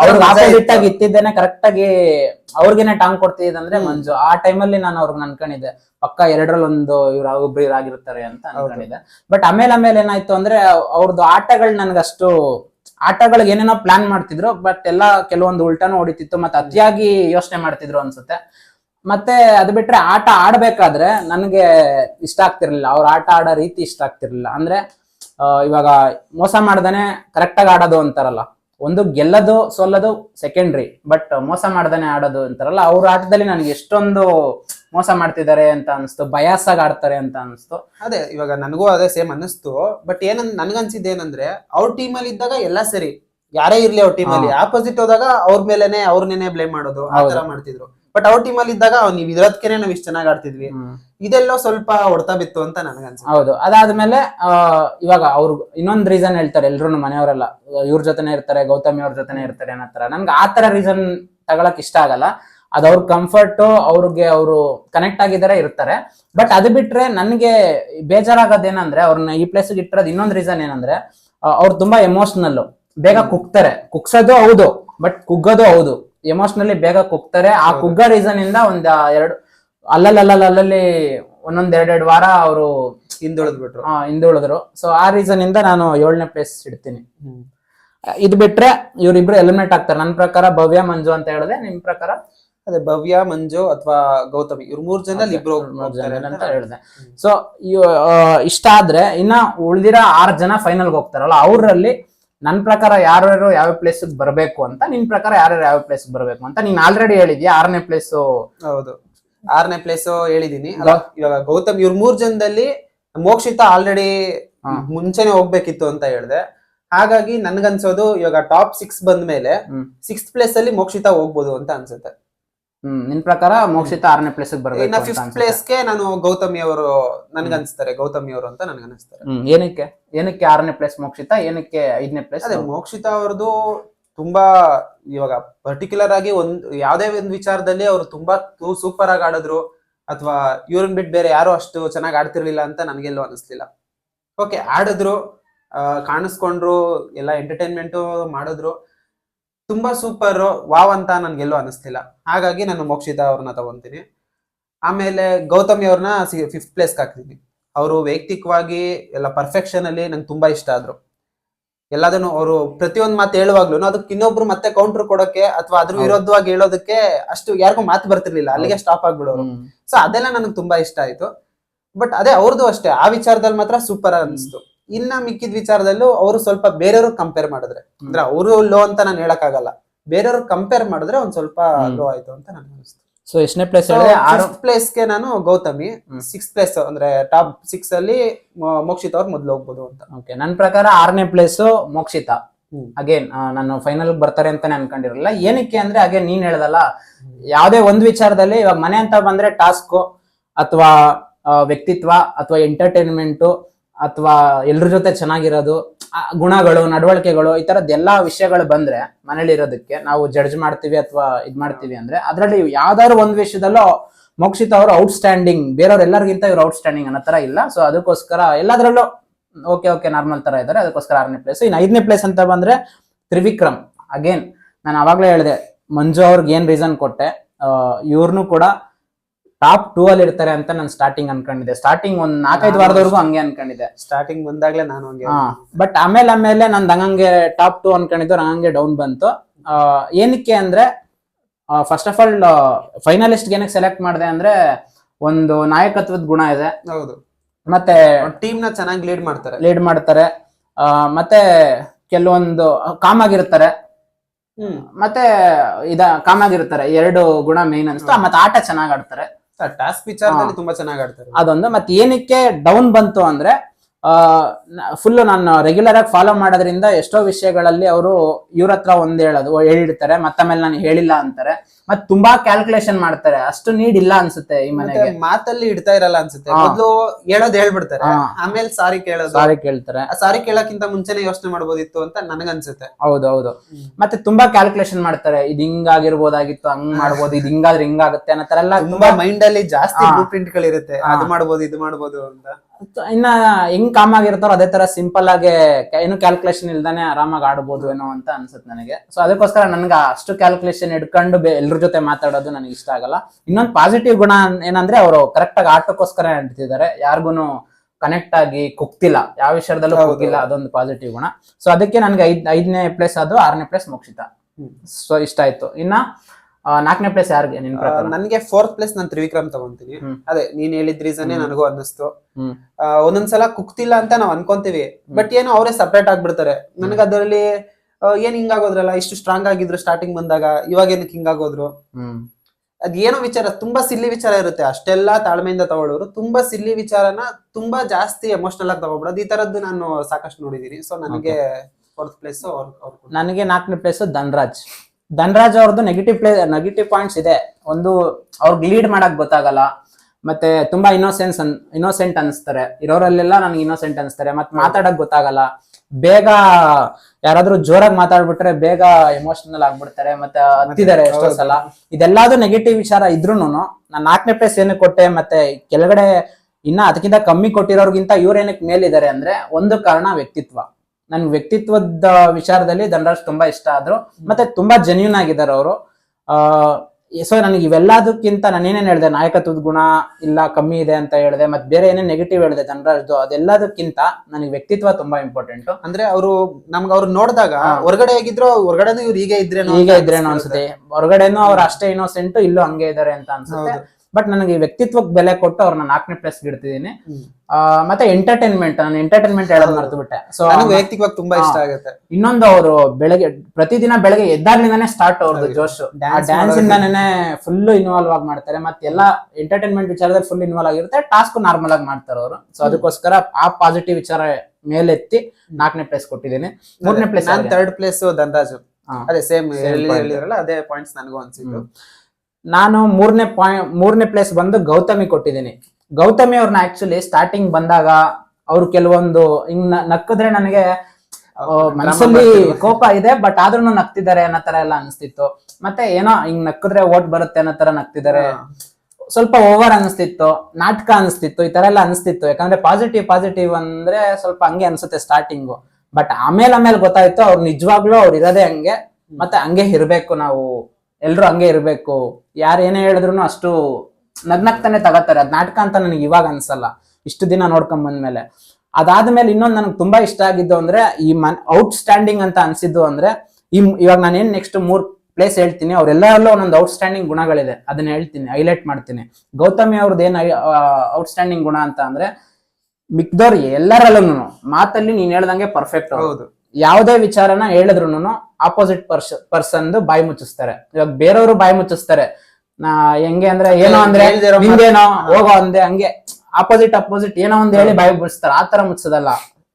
ಅವ್ರಿಗೆ ಆಪೋಸಿಟ್. ಆಗಿ ಇತ್ತಿದ್ದೇನೆ ಕರೆಕ್ಟ್ ಆಗಿ ಅವ್ರಿಗೇನೆ ಟಾಂಗ್ ಕೊಡ್ತಿದ್ದಂದ್ರೆ. ಮಂಜು. ಆ ಟೈಮಲ್ಲಿ ನಾನು ಅವ್ರಿಗೆ ಅನ್ಕೊಂಡಿದ್ದೆ ಪಕ್ಕ ಎರಡರಲ್ಲಿ ಒಂದು ಇವ್ರ ಒಬ್ಬರು ಇವ್ರಾಗಿರ್ತಾರೆ ಅಂತ ಅನ್ಕೊಂಡಿದ್ದೆ. ಬಟ್ ಆಮೇಲೆ ಆಮೇಲೆ ಏನಾಯ್ತು ಅಂದ್ರೆ ಅವ್ರದ್ದು ಆಟಗಳು ನನ್ಗಷ್ಟು ಆಟಗಳಿಗೆ ಏನೇನೋ ಪ್ಲಾನ್ ಮಾಡ್ತಿದ್ರು ಬಟ್ ಎಲ್ಲ ಕೆಲವೊಂದು ಉಲ್ಟಾನು ಹೊಡಿತಿತ್ತು, ಮತ್ತೆ ಅತಿಯಾಗಿ ಯೋಚನೆ ಮಾಡ್ತಿದ್ರು ಅನ್ಸುತ್ತೆ. ಮತ್ತೆ ಅದು ಬಿಟ್ರೆ ಆಟ ಆಡ್ಬೇಕಾದ್ರೆ ನನಗೆ ಇಷ್ಟ ಆಗ್ತಿರ್ಲಿಲ್ಲ. ಅವ್ರ ಆಟ ಆಡೋ ರೀತಿ ಇಷ್ಟ ಆಗ್ತಿರ್ಲಿಲ್ಲ. ಅಂದ್ರೆ ಇವಾಗ ಮೋಸ ಮಾಡ್ದಾನೆ ಕರೆಕ್ಟ್ ಆಗಿ ಆಡೋದು ಅಂತಾರಲ್ಲ. ಒಂದು ಗೆಲ್ಲದು ಸೋಲೋದು ಸೆಕೆಂಡ್ರಿ ಬಟ್ ಮೋಸ ಮಾಡ್ದಾನೆ ಆಡೋದು ಅಂತಾರಲ್ಲ ಅವ್ರ ಆಟದಲ್ಲಿ ನನಗೆ ಎಷ್ಟೊಂದು ಮೋಸ ಮಾಡ್ತಿದ್ದಾರೆ ಅಂತ ಅನಿಸ್ತು ಬಯಾಸಾಗಿ ಆಡ್ತಾರೆ ಅಂತ ಅನಿಸ್ತು. ಅದೇ ಇವಾಗ ನನಗೂ ಅದೇ ಸೇಮ್ ಅನ್ನಿಸ್ತು ಬಟ್ ಏನ ನನ್ಗನ್ಸಿದ್ದು ಏನಂದ್ರೆ ಅವ್ರ ಟೀಮ್ ಅಲ್ಲಿ ಇದ್ದಾಗ ಎಲ್ಲ ಸರಿ. ಯಾರೇ ಇರ್ಲಿ ಅವ್ರ ಟೀಮ್ ಅಲ್ಲಿ. ಆಪೋಸಿಟ್ ಹೋದಾಗ ಅವ್ರ ಮೇಲೆನೆ ಅವ್ರನ್ನೇನೆ ಬ್ಲೇಮ್ ಮಾಡೋದು. ಆ ತರ ಮಾಡ್ತಿದ್ರು. ಬಟ್ ಅವ್ರ ಟೀಮ್ ಅಲ್ಲಿ ಇದ್ದಾಗ ನೀವು ಇರೋದ್ಕೆನೆ ನಾವ್ ಇಷ್ಟ ಚೆನ್ನಾಗಿ ಆಡ್ತಿದ್ವಿ. ಇದೆಲ್ಲೋ ಸ್ವಲ್ಪ ಹೊಡ್ತಾ ಬಿತ್ತು ಅಂತ ನನಗನ್ಸುತ್ತೆ ಹೌದು. ಅದಾದ್ಮೇಲೆ ಆ, ಇವಾಗ ಅವ್ರು ಇನ್ನೊಂದ್ ರೀಸನ್ ಹೇಳ್ತಾರೆ ಎಲ್ರು ಮನೆಯವರೆಲ್ಲ. ಇವ್ರ ಜೊತೆನೆ ಇರ್ತಾರೆ ಗೌತಮಿ ಅವ್ರ ಜೊತೆನೆ ಇರ್ತಾರೆ ಅನ್ನೋ ತರ ನನ್ಗೆ ಆ ತರ ರೀಸನ್ ತಗೊಳಕ್ ಇಷ್ಟ ಆಗಲ್ಲ. ಅದ್ ಅವ್ರ ಕಂಫರ್ಟ್ ಅವ್ರಿಗೆ ಅವರು ಕನೆಕ್ಟ್ ಆಗಿದ್ದಾರೆ ಇರ್ತಾರೆ. ಬಟ್ ಅದು ಬಿಟ್ರೆ ನನ್ಗೆ ಬೇಜಾರಾಗೋದೇನಂದ್ರೆ ಅವ್ರನ್ನ ಈ ಪ್ಲೇಸ್ ಇಟ್ಟಿರೋದು ಇನ್ನೊಂದ್ ರೀಸನ್ ಏನಂದ್ರೆ ಆ, ಅವ್ರು ತುಂಬಾ ಎಮೋಷನಲ್ ಬೇಗ ಕುಗ್ತಾರೆ. ಕುಗ್ಸೋದು ಹೌದು ಬಟ್ ಕುಗ್ಗೋದು ಹೌದು. ಎಮೋಷನಲಿ ಬೇಗ ಕುಗ್ತಾರೆ. ಆ ಕುಗ್ಗ ರೀಸನ್ ಇಂದ ಒಂದ್ ಎರಡು ಅಲ್ಲಲ್ಲಲ್ಲಲ್ಲಿ ಒಂದೊಂದ್ ಎರಡೆರಡು ವಾರ ಅವರು ಹಿಂದುಳಿದ್ ಬಿಟ್ರು ಹಿಂದುಳಿದ್ರು. ಸೊ ಆ ರೀಸನ್ ಇಂದ ನಾನು ಏಳನೇ ಪ್ಲೇಸ್ ಇಡ್ತೀನಿ. ಇದು ಬಿಟ್ರೆ ಇವ್ರಿಬ್ರು ಎಲಿಮಿನೇಟ್ ಆಗ್ತಾರೆ. ನನ್ನ ಪ್ರಕಾರ ಭವ್ಯ ಮಂಜು ಅಂತ ಹೇಳಿದೆ ನಿಮ್ ಪ್ರಕಾರ? ಅದೇ ಭವ್ಯ ಮಂಜು ಅಥವಾ ಗೌತಮಿ ಇವ್ರ ಮೂರ್ ಜನ ಇಬ್ರು ಮೂರ್ ಜನ ಹೋಗ್ತಾರೆ ಅಂತ ಹೇಳಿದೆ. ಸೊ ಇಷ್ಟ ಆದ್ರೆ ಇನ್ನ ಉಳಿದಿರೋ ಆರ್ ಜನ ಫೈನಲ್ ಹೋಗ್ತಾರಲ್ಲ ಅವರಲ್ಲಿ ನನ್ ಪ್ರಕಾರ ಯಾರ್ಯಾರು ಯಾವ ಪ್ಲೇಸ್ ಬರಬೇಕು ಅಂತ ನಿನ್ ಪ್ರಕಾರ ಯಾರ್ಯಾರು ಯಾವ ಪ್ಲೇಸ್ ಬರಬೇಕು ಅಂತ ನೀನ್ ಆಲ್ರೆಡಿ ಹೇಳಿದ್ಯಾ ಆರನೇ ಪ್ಲೇಸ್ ಹೌದು. ಆರನೇ ಪ್ಲೇಸ್ ಹೇಳಿದೀನಿ. ಇವಾಗ ಗೌತಮ್ ಇವ್ರ ಮೂರ್ ಜನದಲ್ಲಿ ಮೋಕ್ಷಿತ ಆಲ್ರೆಡಿ. ಮುಂಚೆನೆ ಹೋಗ್ಬೇಕಿತ್ತು ಅಂತ ಹೇಳ್ದೆ. ಹಾಗಾಗಿ ನನ್ಗನ್ಸೋದು ಇವಾಗ ಟಾಪ್ ಸಿಕ್ಸ್ ಬಂದ್ಮೇಲೆ ಸಿಕ್ಸ್ ಪ್ಲೇಸ್ ಅಲ್ಲಿ ಮೋಕ್ಷಿತ ಹೋಗ್ಬೋದು ಅಂತ ಅನ್ಸುತ್ತೆ. ಹ್ಮ್ ನಿನ್ ಪ್ರಕಾರ ಮೋಕ್ಷಿತ ಆರನೇ ಪ್ಲೇಸ್ ಬರಬೇಕು ಇನ್ನ ಅಂತ ಫಿಫ್ತ್ ಅನ್ಸುತ್ತೆ. ಪ್ಲೇಸ್ಗೆ ನಾನು ಗೌತಮಿ ಅವರು ನನ್ಗನ್ಸ್ತಾರೆ ಗೌತಮಿ ಅವರು ಅಂತ ನನ್ಗನ್ಸ್ತಾರೆ ಹ್ಮ್ ಏನಕ್ಕೆ? ಏನಕ್ಕೆ ಆರನೇ ಪ್ಲೇಸ್ ಮೋಕ್ಷಿತ ಏನಕ್ಕೆ ಐದನೇ ಪ್ಲೇಸ್ ಅದೇ ಮೋಕ್ಷಿತ ಅವರದು ತುಂಬಾ ಇವಾಗ ಪರ್ಟಿಕ್ಯುಲರ್ ಆಗಿ ಒಂದ್ ಯಾವ್ದೇ ಒಂದ್ ವಿಚಾರದಲ್ಲಿ ಅವ್ರು ತುಂಬಾ ಸೂಪರ್ ಆಗಿ ಆಡಿದ್ರು ಅಥವಾ ಇವ್ರನ್ ಬಿಟ್ಟು ಬೇರೆ ಯಾರು ಅಷ್ಟು ಚೆನ್ನಾಗಿ ಆಡ್ತಿರ್ಲಿಲ್ಲ ಅಂತ ನನ್ಗೆಲ್ಲೂ ಅನಿಸ್ಲಿಲ್ಲ. ಓಕೆ ಆಡಿದ್ರು ಆ, ಕಾಣಿಸ್ಕೊಂಡ್ರು ಎಲ್ಲ ಎಂಟರ್ಟೈನ್ಮೆಂಟ್ ಮಾಡಿದ್ರು. ತುಂಬಾ ಸೂಪರ್ ವಾವ್ ಅಂತ ನನ್ಗೆಲ್ಲೂ ಅನಿಸ್ತಿಲ್ಲ. ಹಾಗಾಗಿ ನಾನು ಮೋಕ್ಷಿತಾ ಅವ್ರನ್ನ ತಗೊಂತೀನಿ. ಆಮೇಲೆ ಗೌತಮಿ ಅವ್ರನ್ನ ಫಿಫ್ತ್ ಪ್ಲೇಸ್ ಹಾಕ್ತೀನಿ. ಅವರು ವೈಯಕ್ತಿಕವಾಗಿ ಎಲ್ಲ ಪರ್ಫೆಕ್ಷನ್ ಅಲ್ಲಿ ನಂಗೆ ತುಂಬಾ ಇಷ್ಟ ಆದ್ರು. ಎಲ್ಲದನ್ನು ಅವರು ಪ್ರತಿಯೊಂದು ಮಾತು ಹೇಳುವಾಗ್ಲೂ ಅದಕ್ಕೆ ಇನ್ನೊಬ್ರು ಮತ್ತೆ ಕೌಂಟರ್ ಕೊಡೋಕೆ ಅಥವಾ ಅದ್ರ. ವಿರೋಧವಾಗಿ ಹೇಳೋದಕ್ಕೆ ಅಷ್ಟು ಯಾರಿಗೂ ಮಾತು ಬರ್ತಿರ್ಲಿಲ್ಲ. ಅಲ್ಲಿಗೆ ಸ್ಟಾಪ್ ಆಗ್ಬಿಡೋರು. ಸೊ ಅದೆಲ್ಲ ನನಗೆ ತುಂಬಾ ಇಷ್ಟ ಆಯ್ತು. ಬಟ್ ಅದೇ ಅವ್ರದ್ದು ಅಷ್ಟೇ. ಆ ವಿಚಾರದಲ್ಲಿ ಮಾತ್ರ ಸೂಪರ್ ಅನಿಸ್ತು. ಇನ್ನ ಮಿಕ್ಕಿದ ವಿಚಾರದಲ್ಲೂ ಅವರು ಸ್ವಲ್ಪ ಬೇರೆಯವ್ರಿಗೆ ಕಂಪೇರ್ ಮಾಡಿದ್ರೆ. ಅಂದ್ರೆ ಅವರು ಲೋ ಅಂತ ನಾನು ಹೇಳಕ್ಕಾಗಲ್ಲ. ಬೇರೆಯವ್ರಿಗೆ ಕಂಪೇರ್ ಮಾಡಿದ್ರೆ ಒಂದ್ ಸ್ವಲ್ಪ. ಲೋ ಆಯ್ತು ಅಂತ ನನಗೆ ಅನಿಸ್ತು. ಸೊ ಎಷ್ಟನೇ ಪ್ಲೇಸ್ ಹೇಳಿದೆ ಆರು ಪ್ಲೇಸ್ಗೆ ನಾನು ಗೌತಮಿ. ಸಿಕ್ಸ್ ಪ್ಲೇಸ್ ಅಂದ್ರೆ ಟಾಪ್ ಸಿಕ್ಸ್ ಅಲ್ಲಿ ಮೋಕ್ಷಿತ ಅವ್ರು ಮೊದ್ಲು ಹೋಗ್ಬೋದು ಅಂತ. ಓಕೆ ನನ್ನ ಪ್ರಕಾರ ಆರನೇ ಪ್ಲೇಸ್ ಮೋಕ್ಷಿತ. ಅಗೇನ್ ನಾನು ಫೈನಲ್ ಬರ್ತಾರೆ ಅಂತಾನೆ ಅನ್ಕೊಂಡಿರಲ್ಲ ಏನಕ್ಕೆ ಅಂದ್ರೆ ಅಗೇನ್ ನೀನ್ ಹೇಳ್ದಲ್ಲ ಯಾವ್ದೇ ಒಂದ್ ವಿಚಾರದಲ್ಲಿ ಇವಾಗ ಮನೆ ಅಂತ ಬಂದ್ರೆ ಟಾಸ್ಕ್ ಅಥವಾ ವ್ಯಕ್ತಿತ್ವ ಅಥವಾ ಎಂಟರ್ಟೈನ್ಮೆಂಟ್ ಅಥವಾ ಎಲ್ರ ಜೊತೆ ಚೆನ್ನಾಗಿರೋದು ಗುಣಗಳು, ನಡವಳಿಕೆಗಳು, ಈ ತರದ್ ಎಲ್ಲಾ ವಿಷಯಗಳು ಬಂದ್ರೆ ಮನೇಲಿ ಇರೋದಕ್ಕೆ ನಾವು ಜಡ್ಜ್ ಮಾಡ್ತೀವಿ ಅಥವಾ ಇದ್ ಮಾಡ್ತೀವಿ ಅಂದ್ರೆ ಅದರಲ್ಲಿ ಯಾವ್ದಾದ್ರು ಒಂದ್ ವಿಷಯದಲ್ಲೂ ಮೋಕ್ಷಿತ ಅವರು ಔಟ್ಸ್ಟ್ಯಾಂಡಿಂಗ್ ಬೇರೆಯವ್ರ ಎಲ್ಲರಿಗಿಂತ ಇವ್ರು ಔಟ್ಸ್ಟ್ಯಾಂಡಿಂಗ್ ಅನ್ನೋ ತರ ಇಲ್ಲ. ಸೊ ಅದಕ್ಕೋಸ್ಕರ ಎಲ್ಲದರಲ್ಲೂ ಓಕೆ ಓಕೆ ನಾರ್ಮಲ್ ತರ ಇದ್ದಾರೆ. ಅದಕ್ಕೋಸ್ಕರ ಆರನೇ ಪ್ಲೇಸ್ ಇನ್ನು ಐದನೇ ಪ್ಲೇಸ್ ಅಂತ ಬಂದ್ರೆ ತ್ರಿವಿಕ್ರಮ್. ಅಗೇನ್ ನಾನು ಅವಾಗ್ಲೇ ಹೇಳಿದೆ, ಮಂಜು ಅವ್ರಿಗೆ ಏನ್ ರೀಸನ್ ಕೊಟ್ಟೆ ಇವ್ರನ್ನೂ ಕೂಡ ಟಾಪ್ ಟೂ ಅಲ್ಲಿ ಇರ್ತಾರೆ ಅಂತ ನಾನು ಸ್ಟಾರ್ಟಿಂಗ್ ಅನ್ಕೊಂಡಿದ್ದೆ. ಸ್ಟಾರ್ಟಿಂಗ್ ಒಂದ್ ನಾಲ್ಕೈದು ವಾರದವರೆಗೂ ಹಂಗೆ ಅನ್ಕೊಂಡಿದ್ದೆ. ಸ್ಟಾರ್ಟಿಂಗ್ ಬಂದಾಗ್ಲೇ ನಾನು ಹಂಗೆ ಬಟ್ ಆಮೇಲೆ ಆಮೇಲೆ ನಂದು ಹಂಗಂಗೆ ಟಾಪ್ ಟೂ ಅನ್ಕೊಂಡಿದ್ದು ಹಂಗೆ ಡೌನ್ ಬಂತು. ಏನಕ್ಕೆ ಅಂದ್ರೆ ಫಸ್ಟ್ ಆಫ್ ಆಲ್ ಫೈನಲಿಸ್ಟ್ ಏನಕ್ಕೆ ಸೆಲೆಕ್ಟ್ ಮಾಡಿದೆ ಅಂದ್ರೆ ಒಂದು ನಾಯಕತ್ವದ ಗುಣ ಇದೆ. ಹೌದು. ಮತ್ತೆ ಟೀಮ್ನ ಚೆನ್ನಾಗಿ ಲೀಡ್ ಮಾಡ್ತಾರೆ. ಲೀಡ್ ಮಾಡ್ತಾರೆ. ಮತ್ತೆ ಕೆಲವೊಂದು ಕಾಮ್ ಆಗಿರ್ತಾರೆ. ಹ್ಮ್. ಮತ್ತೆ ಇದ ಕಾಮ್ ಆಗಿರ್ತಾರೆ. ಎರಡು ಗುಣ ಮೇನ್ ಅನ್ಸ್ತು. ಮತ್ತೆ ಆಟ ಚೆನ್ನಾಗ್ ಆಡ್ತಾರೆ. ಟಾಸ್ಕ್ ವಿಚಾರದಲ್ಲಿ ತುಂಬಾ ಚೆನ್ನಾಗಿ ಆಡ್ತಾರೆ. ಅದೊಂದು. ಮತ್ತೆ ಏನಕ್ಕೆ ಡೌನ್ ಬಂತು ಅಂದ್ರೆ ಫುಲ್ ನಾನು ರೆಗ್ಯುಲರ್ ಆಗಿ ಫಾಲೋ ಮಾಡೋದ್ರಿಂದ ಎಷ್ಟೋ ವಿಷಯಗಳಲ್ಲಿ ಅವರು ಇವ್ರ ಹತ್ರ ಒಂದ್ ಹೇಳೋದು ಹೇಳಿರ್ತಾರೆ. ಮತ್ತಮೇಲೆ ನಾನು ಹೇಳಿಲ್ಲ ಅಂತಾರೆ. ಮತ್ ತುಂಬಾ ಕ್ಯಾಲ್ಕುಲೇಷನ್ ಮಾಡ್ತಾರೆ. ಅಷ್ಟು ನೀಡ್ ಇಲ್ಲ ಅನ್ಸುತ್ತೆ ಈ ಮತ್ತೆ ಮನೆಗೆ. ಮಾತಲ್ಲಿ ಇಡ್ತಾ ಇರಲ್ಲ ಅನ್ಸುತ್ತೆ. ಮೊದಲು ಹೇಳೋದ್ ಹೇಳ್ಬಿಡ್ತಾರೆ. ಆಮೇಲೆ ಸಾರಿ ಕೇಳೋದು. ಸಾರಿ ಕೇಳ್ತಾರೆ. ಆ ಸಾರಿ ಕೇಳಕ್ಕಿಂತ ಮುಂಚೆನೆ ಯೋಚನೆ ಮಾಡ್ಬೋದಿತ್ತು ಅಂತ ನನಗನ್ಸುತ್ತೆ ಹೌದು ಹೌದು. ಮತ್ತೆ ತುಂಬಾ ಕ್ಯಾಲ್ಕುಲೇಷನ್ ಮಾಡ್ತಾರೆ. ಇದು ಹಿಂಗಾಗಿರ್ಬೋದಾಗಿತ್ತು ಹಂಗ್ ಮಾಡ್ಬೋದು ಇದು ಹಿಂಗಾದ್ರೆ ಹಿಂಗಾಗುತ್ತೆ ಅನ್ನೋ ತರ ಎಲ್ಲ ತುಂಬಾ ಮೈಂಡ್ ಅಲ್ಲಿ ಜಾಸ್ತಿ ಪ್ರಿಂಟ್ ಗಳಿರುತ್ತೆ. ಅದು ಮಾಡ್ಬೋದು ಇದು ಮಾಡ್ಬೋದು ಅಂತ. ಇನ್ನ ಹೆಂಗ್ ಕಾಮ್ ಆಗಿರ್ತಾರೋ ಅದೇ ತರ ಸಿಂಪಲ್ ಆಗಿ ಏನು ಕ್ಯಾಲ್ಕುಲೇಷನ್ ಇಲ್ದಾನೆ ಆರಾಮಾಗಿ ಆಡ್ಬೋದು ಏನೋ ಅಂತ ಅನ್ಸುತ್ತೆ ನನಗೆ. ಸೊ ಅದಕ್ಕೋಸ್ಕರ ನನ್ಗೆ ಅಷ್ಟು ಕ್ಯಾಲ್ಕುಲೇಷನ್ ಇಟ್ಕೊಂಡು ಬೆ- ಜೊತೆ ಮಾತಾಡೋದು ನನಗೆ ಇಷ್ಟ ಆಗಲ್ಲ. ಇನ್ನೊಂದು ಪಾಸಿಟಿವ್ ಗುಣ ಏನಂದ್ರೆ ಅವರು ಕರೆಕ್ಟ್ ಆಗಿ ಆಟಕ್ಕೋಸ್ಕರ ನಡೀತಿದ್ದಾರೆ. ಯಾರಿಗೂ ಕನೆಕ್ಟ್ ಆಗಿ ಕುಕ್ತಿಲ್ಲ ಯಾವ ವಿಷಯದಲ್ಲೂ ಹೋಗಿಲ್ಲ ಅದೊಂದು ಪಾಸಿಟಿವ್ ಗುಣ. ಸೊ ಅದಕ್ಕೆ ನನಗೆ ಐದ್ ಐದನೇ ಪ್ಲೇಸ್ ಅದು ಆರನೇ ಪ್ಲೇಸ್ ಮೋಕ್ಷಿತ. ಸೊ ಇಷ್ಟ ಆಯ್ತು. ಇನ್ನ ನಾಲ್ಕನೇ ಪ್ಲೇಸ್ ಯಾರಿಗೆ ನಿನ್ ನನ್ಗೆ ಫೋರ್ತ್ ಪ್ಲೇಸ್ ನಾನು ತ್ರಿವಿಕ್ರಮ್ ತಗೊಂತೀನಿ. ಅದೇ ನೀನ್ ಹೇಳಿದ ರೀಸನ್ ನನಗೂ ಅನ್ನಿಸ್ತು. ಒಂದೊಂದ್ಸಲ ಕುಕ್ತಿಲ್ಲ ಅಂತ ನಾವ್ ಅನ್ಕೊಂತೀವಿ. ಬಟ್ ಏನೋ ಅವರೇ ಸಪ್ರೇಟ್ ಆಗ್ಬಿಡ್ತಾರೆ. ನನಗೆ ಅದರಲ್ಲಿ ಏನ್ ಹಿಂಗಾಗೋದ್ರಲ್ಲ ಇಷ್ಟು ಸ್ಟ್ರಾಂಗ್ ಆಗಿದ್ರು ಸ್ಟಾರ್ಟಿಂಗ್ ಬಂದಾಗ ಇವಾಗ ಏನಕ್ಕೆ ಹಿಂಗಾಗೋದ್ರು ಹ್ಮ್. ಅದ್ ಏನೋ ವಿಚಾರ ತುಂಬಾ ಸಿಲ್ಲಿ ವಿಚಾರ ಇರುತ್ತೆ. ಅಷ್ಟೆಲ್ಲಾ ತಾಳ್ಮೆಯಿಂದ ತಗೊಳ್ಳೋರು ತುಂಬಾ ಸಿಲ್ಲಿ ವಿಚಾರನ ತುಂಬಾ ಜಾಸ್ತಿ ಎಮೋಷನಲ್ ಆಗಿ ತಗೊಬಿಡೋದು ಈ ತರದ್ದು ನಾನು ಸಾಕಷ್ಟು ನೋಡಿದೀನಿ. ಸೊ ನನಗೆ ಫೋರ್ತ್ ಪ್ಲೇಸ್ ನನಗೆ ನಾಲ್ಕನೇ ಪ್ಲೇಸ್ ಧನ್ರಾಜ್. ಧನ್ರಾಜ್ ಅವ್ರದ್ದು ನೆಗೆಟಿವ್ ಪ್ಲೇ ನೆಗೆಟಿವ್ ಪಾಯಿಂಟ್ಸ್ ಇದೆ. ಒಂದು ಅವ್ರಿಗೆ ಲೀಡ್ ಮಾಡಕ್ ಗೊತ್ತಾಗಲ್ಲ. ಮತ್ತೆ ತುಂಬಾ ಇನ್ನೋಸೆನ್ಸ್ ಅನ್ ಇನ್ನೋಸೆಂಟ್ ಅನಿಸ್ತಾರೆ. ಇರೋರಲ್ಲೆಲ್ಲ ನನಗೆ ಇನ್ನೋಸೆಂಟ್ ಅನಿಸ್ತಾರೆ. ಮತ್ತೆ ಮಾತಾಡಕ್ ಗೊತ್ತಾಗಲ್ಲ. ಬೇಗ ಯಾರಾದ್ರೂ ಜೋರಾಗಿ ಮಾತಾಡ್ಬಿಟ್ರೆ ಬೇಗ ಎಮೋಷನಲ್ ಆಗ್ಬಿಡ್ತಾರೆ ಮತ್ತೆ ಹತ್ತಿದ್ದಾರೆ ಎಷ್ಟೋ ಸಲ. ಇದೆಲ್ಲಾದು ನೆಗೆಟಿವ್ ವಿಚಾರ ಇದ್ರೂನು ನಾನು ನಾಲ್ಕನೇ ಪ್ಲೇಸ್ ಏನಕ್ಕೆ ಕೊಟ್ಟೆ ಮತ್ತೆ ಕೆಳಗಡೆ ಇನ್ನ ಅದಕ್ಕಿಂತ ಕಮ್ಮಿ ಕೊಟ್ಟಿರೋರ್ಗಿಂತ ಇವ್ರೇನಕ್ಕೆ ಮೇಲಿದ್ದಾರೆ ಅಂದ್ರೆ ಒಂದು ಕಾರಣ ವ್ಯಕ್ತಿತ್ವ. ನನ್ ವ್ಯಕ್ತಿತ್ವದ ವಿಚಾರದಲ್ಲಿ ಧನರಾಜ್ ತುಂಬಾ ಇಷ್ಟ ಆದ್ರು ಮತ್ತೆ ತುಂಬಾ ಜೆನ್ಯೂನ್ ಆಗಿದ್ದಾರೆ ಅವರು. ಆ ಸೊ ನನಗೆ ಇವೆಲ್ಲದಕ್ಕಿಂತ ನಾನು ಏನೇನು ಹೇಳಿದೆ ನಾಯಕತ್ವದ ಗುಣ ಇಲ್ಲ ಕಮ್ಮಿ ಇದೆ ಅಂತ ಹೇಳಿದೆ ಮತ್ತೆ ಬೇರೆ ಏನೇನ್ ನೆಗೆಟಿವ್ ಹೇಳಿದೆ ಜನರದ್ದು ಅದೆಲ್ಲದಕ್ಕಿಂತ ನನಗೆ ವ್ಯಕ್ತಿತ್ವ ತುಂಬಾ ಇಂಪಾರ್ಟೆಂಟ್ ಅಂದ್ರೆ ಅವರು ನಮ್ಗೆ ಅವ್ರು ನೋಡಿದಾಗ. ಹೊರಗಡೆ ಹೇಗಿದ್ರು ಹೊರಗಡೆನೂ ಇವ್ರು ಹೀಗೆ ಇದ್ರೇನೋ ಅಂತ ಇದ್ರೇನೋ ಅನ್ಸುತ್ತೆ ಹೊರಗಡೆನೂ ಅವ್ರು ಅಷ್ಟೇ ಇನ್ನೋಸೆಂಟ್ ಇಲ್ಲೂ ಹಂಗೆ ಇದಾರೆ ಅಂತ ಅನ್ಸುತ್ತೆ. ಬಟ್ ನನಗೆ ಈ ವ್ಯಕ್ತಿತ್ವಕ್ಕೆ ಬೆಲೆ ಕೊಟ್ಟು ಅವ್ರನ್ನ ನಾಲ್ಕನೇ ಪ್ಲೇಸ್ ಇಡ್ತಿದ್ದೀನಿ. ಮತ್ತೆ ಎಂಟರ್ಟೈನ್ಮೆಂಟ್ ನಾನು ಎಂಟರ್ಟೈನ್ಮೆಂಟ್ ಹೇಳೋದು ಮರೆತು ಬಿಟ್ಟೆ ಸೊ ನನಗೆ ವೈಯಕ್ತಿಕವಾಗಿ ತುಂಬಾ ಇಷ್ಟ ಆಗುತ್ತೆ. ಇನ್ನೊಂದು ಅವರು ಬೆಳಗ್ಗೆ ಪ್ರತಿದಿನ ಬೆಳಗ್ಗೆ ಎದ್ದಾಗ್ಲಿಂದಾನೆ ಸ್ಟಾರ್ಟ್ ಅವ್ರದ್ದು ಜೋಶ್. ಡ್ಯಾನ್ಸ್ ಇಂದಾನೆ ಫುಲ್ ಇನ್ವಾಲ್ವ್ ಆಗಿ ಮಾಡ್ತಾರೆ. ಮತ್ತೆ ಎಲ್ಲ ಎಂಟರ್ಟೈನ್ಮೆಂಟ್ ವಿಚಾರದಲ್ಲಿ ಫುಲ್ ಇನ್ವಾಲ್ವ್ ಆಗಿರುತ್ತೆ. ಟಾಸ್ಕ್ ನಾರ್ಮಲ್ ಆಗಿ ಮಾಡ್ತಾರೆ ಅವರು. ಸೊ ಅದಕ್ಕೋಸ್ಕರ ಆ ಪಾಸಿಟಿವ್ ವಿಚಾರ ಮೇಲೆತ್ತಿ ನಾಲ್ಕನೇ ಪ್ಲೇಸ್ ಕೊಟ್ಟಿದ್ದೀನಿ. ಮೂರನೇ ಪ್ಲೇಸ್ ನಾನ್ ಥರ್ಡ್ ಪ್ಲೇಸ್ ದಂದಾಜು. ಅದೇ ಸೇಮ್ ಅದೇ ಪಾಯಿಂಟ್ಸ್ ನನಗೂ ಅನ್ಸಿದ್ದು. ನಾನು ಮೂರನೇ ಪಾಯಿಂಟ್ ಮೂರನೇ ಪ್ಲೇಸ್ ಬಂದು ಗೌತಮಿ ಕೊಟ್ಟಿದ್ದೀನಿ. ಗೌತಮಿ ಅವ್ರನ್ನ ಆಕ್ಚುಲಿ ಸ್ಟಾರ್ಟಿಂಗ್ ಬಂದಾಗ ಅವ್ರು ಕೆಲವೊಂದು ಹಿಂಗ್ ನಕ್ಕದ್ರೆ ನನಗೆ ಮನಸ್ಸಲ್ಲಿ ಕೋಪ ಇದೆ ಬಟ್ ಆದ್ರೂ ನಕ್ತಿದ್ದಾರೆ ಅನ್ನೋ ತರ ಎಲ್ಲ ಅನಿಸ್ತಿತ್ತು. ಮತ್ತೆ ಏನೋ ಹಿಂಗ್ ನಕ್ಕಿದ್ರೆ ಓಟ್ ಬರುತ್ತೆ ಅನ್ನೋ ತರ ನಗ್ತಿದ್ದಾರೆ ಸ್ವಲ್ಪ ಓವರ್ ಅನಿಸ್ತಿತ್ತು ನಾಟಕ ಅನಿಸ್ತಿತ್ತು ಈ ತರ ಎಲ್ಲ ಅನಿಸ್ತಿತ್ತು. ಯಾಕಂದ್ರೆ ಪಾಸಿಟಿವ್ ಪಾಸಿಟಿವ್ ಅಂದ್ರೆ ಸ್ವಲ್ಪ ಹಂಗೆ ಅನ್ಸುತ್ತೆ ಸ್ಟಾರ್ಟಿಂಗು ಬಟ್ ಆಮೇಲೆ ಆಮೇಲೆ ಗೊತ್ತಾಯ್ತು ಅವ್ರು ನಿಜವಾಗ್ಲೂ ಅವ್ರು ಇರೋದೇ ಹಂಗೆ ಮತ್ತೆ ಹಂಗೆ ಇರ್ಬೇಕು ನಾವು. ಎಲ್ರು ಹಂಗೆ ಇರಬೇಕು. ಯಾರು ಏನೇ ಹೇಳಿದ್ರು ಅಷ್ಟು ನಗ್ನಗ್ತಾನೆ ತಗೋತಾರೆ. ಅದು ನಾಟಕ ಅಂತ ನನಗೆ ಇವಾಗ ಅನ್ಸಲ್ಲ. ಇಷ್ಟು ದಿನ ನೋಡ್ಕೊಂಡ್ ಬಂದ್ಮೇಲೆ. ಅದಾದ್ಮೇಲೆ ಇನ್ನೊಂದು ನನಗೆ ತುಂಬಾ ಇಷ್ಟ ಆಗಿದ್ದು ಅಂದ್ರೆ, ಈ ಮನ್ ಔಟ್ ಸ್ಟ್ಯಾಂಡಿಂಗ್ ಅಂತ ಅನ್ಸಿದ್ದು ಅಂದ್ರೆ, ಈ ಇವಾಗ ನಾನು ಏನ್ ನೆಕ್ಸ್ಟ್ ಮೂರ್ ಪ್ಲೇಸ್ ಹೇಳ್ತೀನಿ, ಅವರೆಲ್ಲರಲ್ಲೂ ಒಂದೊಂದು ಔಟ್ ಸ್ಟ್ಯಾಂಡಿಂಗ್ ಗುಣಗಳಿದೆ. ಅದನ್ನ ಹೇಳ್ತೀನಿ ಹೈಲೈಟ್ ಮಾಡ್ತೀನಿ. ಗೌತಮಿ ಅವ್ರದ್ದು ಏನು ಔಟ್ ಸ್ಟ್ಯಾಂಡಿಂಗ್ ಗುಣ ಅಂತ ಅಂದ್ರೆ ಮಿಕ್ದೋರ್ ಎಲ್ಲರಲ್ಲೂ ಮಾತಲ್ಲಿ ನೀನ್ ಹೇಳ್ದಂಗೆ ಪರ್ಫೆಕ್ಟ್ ಹೌದು. ಯಾವುದೇ ವಿಚಾರನ ಹೇಳಿದ್ರು ಆಪೋಸಿಟ್ ಪರ್ಸ್ ಪರ್ಸನ್ ಬಾಯಿ ಮುಚ್ಚಿಸ್ತಾರೆ. ಇವಾಗ ಬೇರೆಯವರು ಬಾಯಿ ಮುಚ್ಚಿಸ್ತಾರೆ. ನಾ ಹೆಂಗೆ ಅಂದ್ರೆ ಏನೋ ಅಂದ್ರೆ ಮಾತು- ಹೋಗೋ ಅಂದೆ ಹಂಗೆ ಆಪೋಸಿಟ್ ಅಪೋಸಿಟ್ ಏನೋ ಒಂದ್ ಹೇಳಿ ಬಾಯಿ ಮುಚ್ಚಿಸ್ತಾರೆ. ಆ ತರ ಮುಚ್ಚೋದಲ್ಲ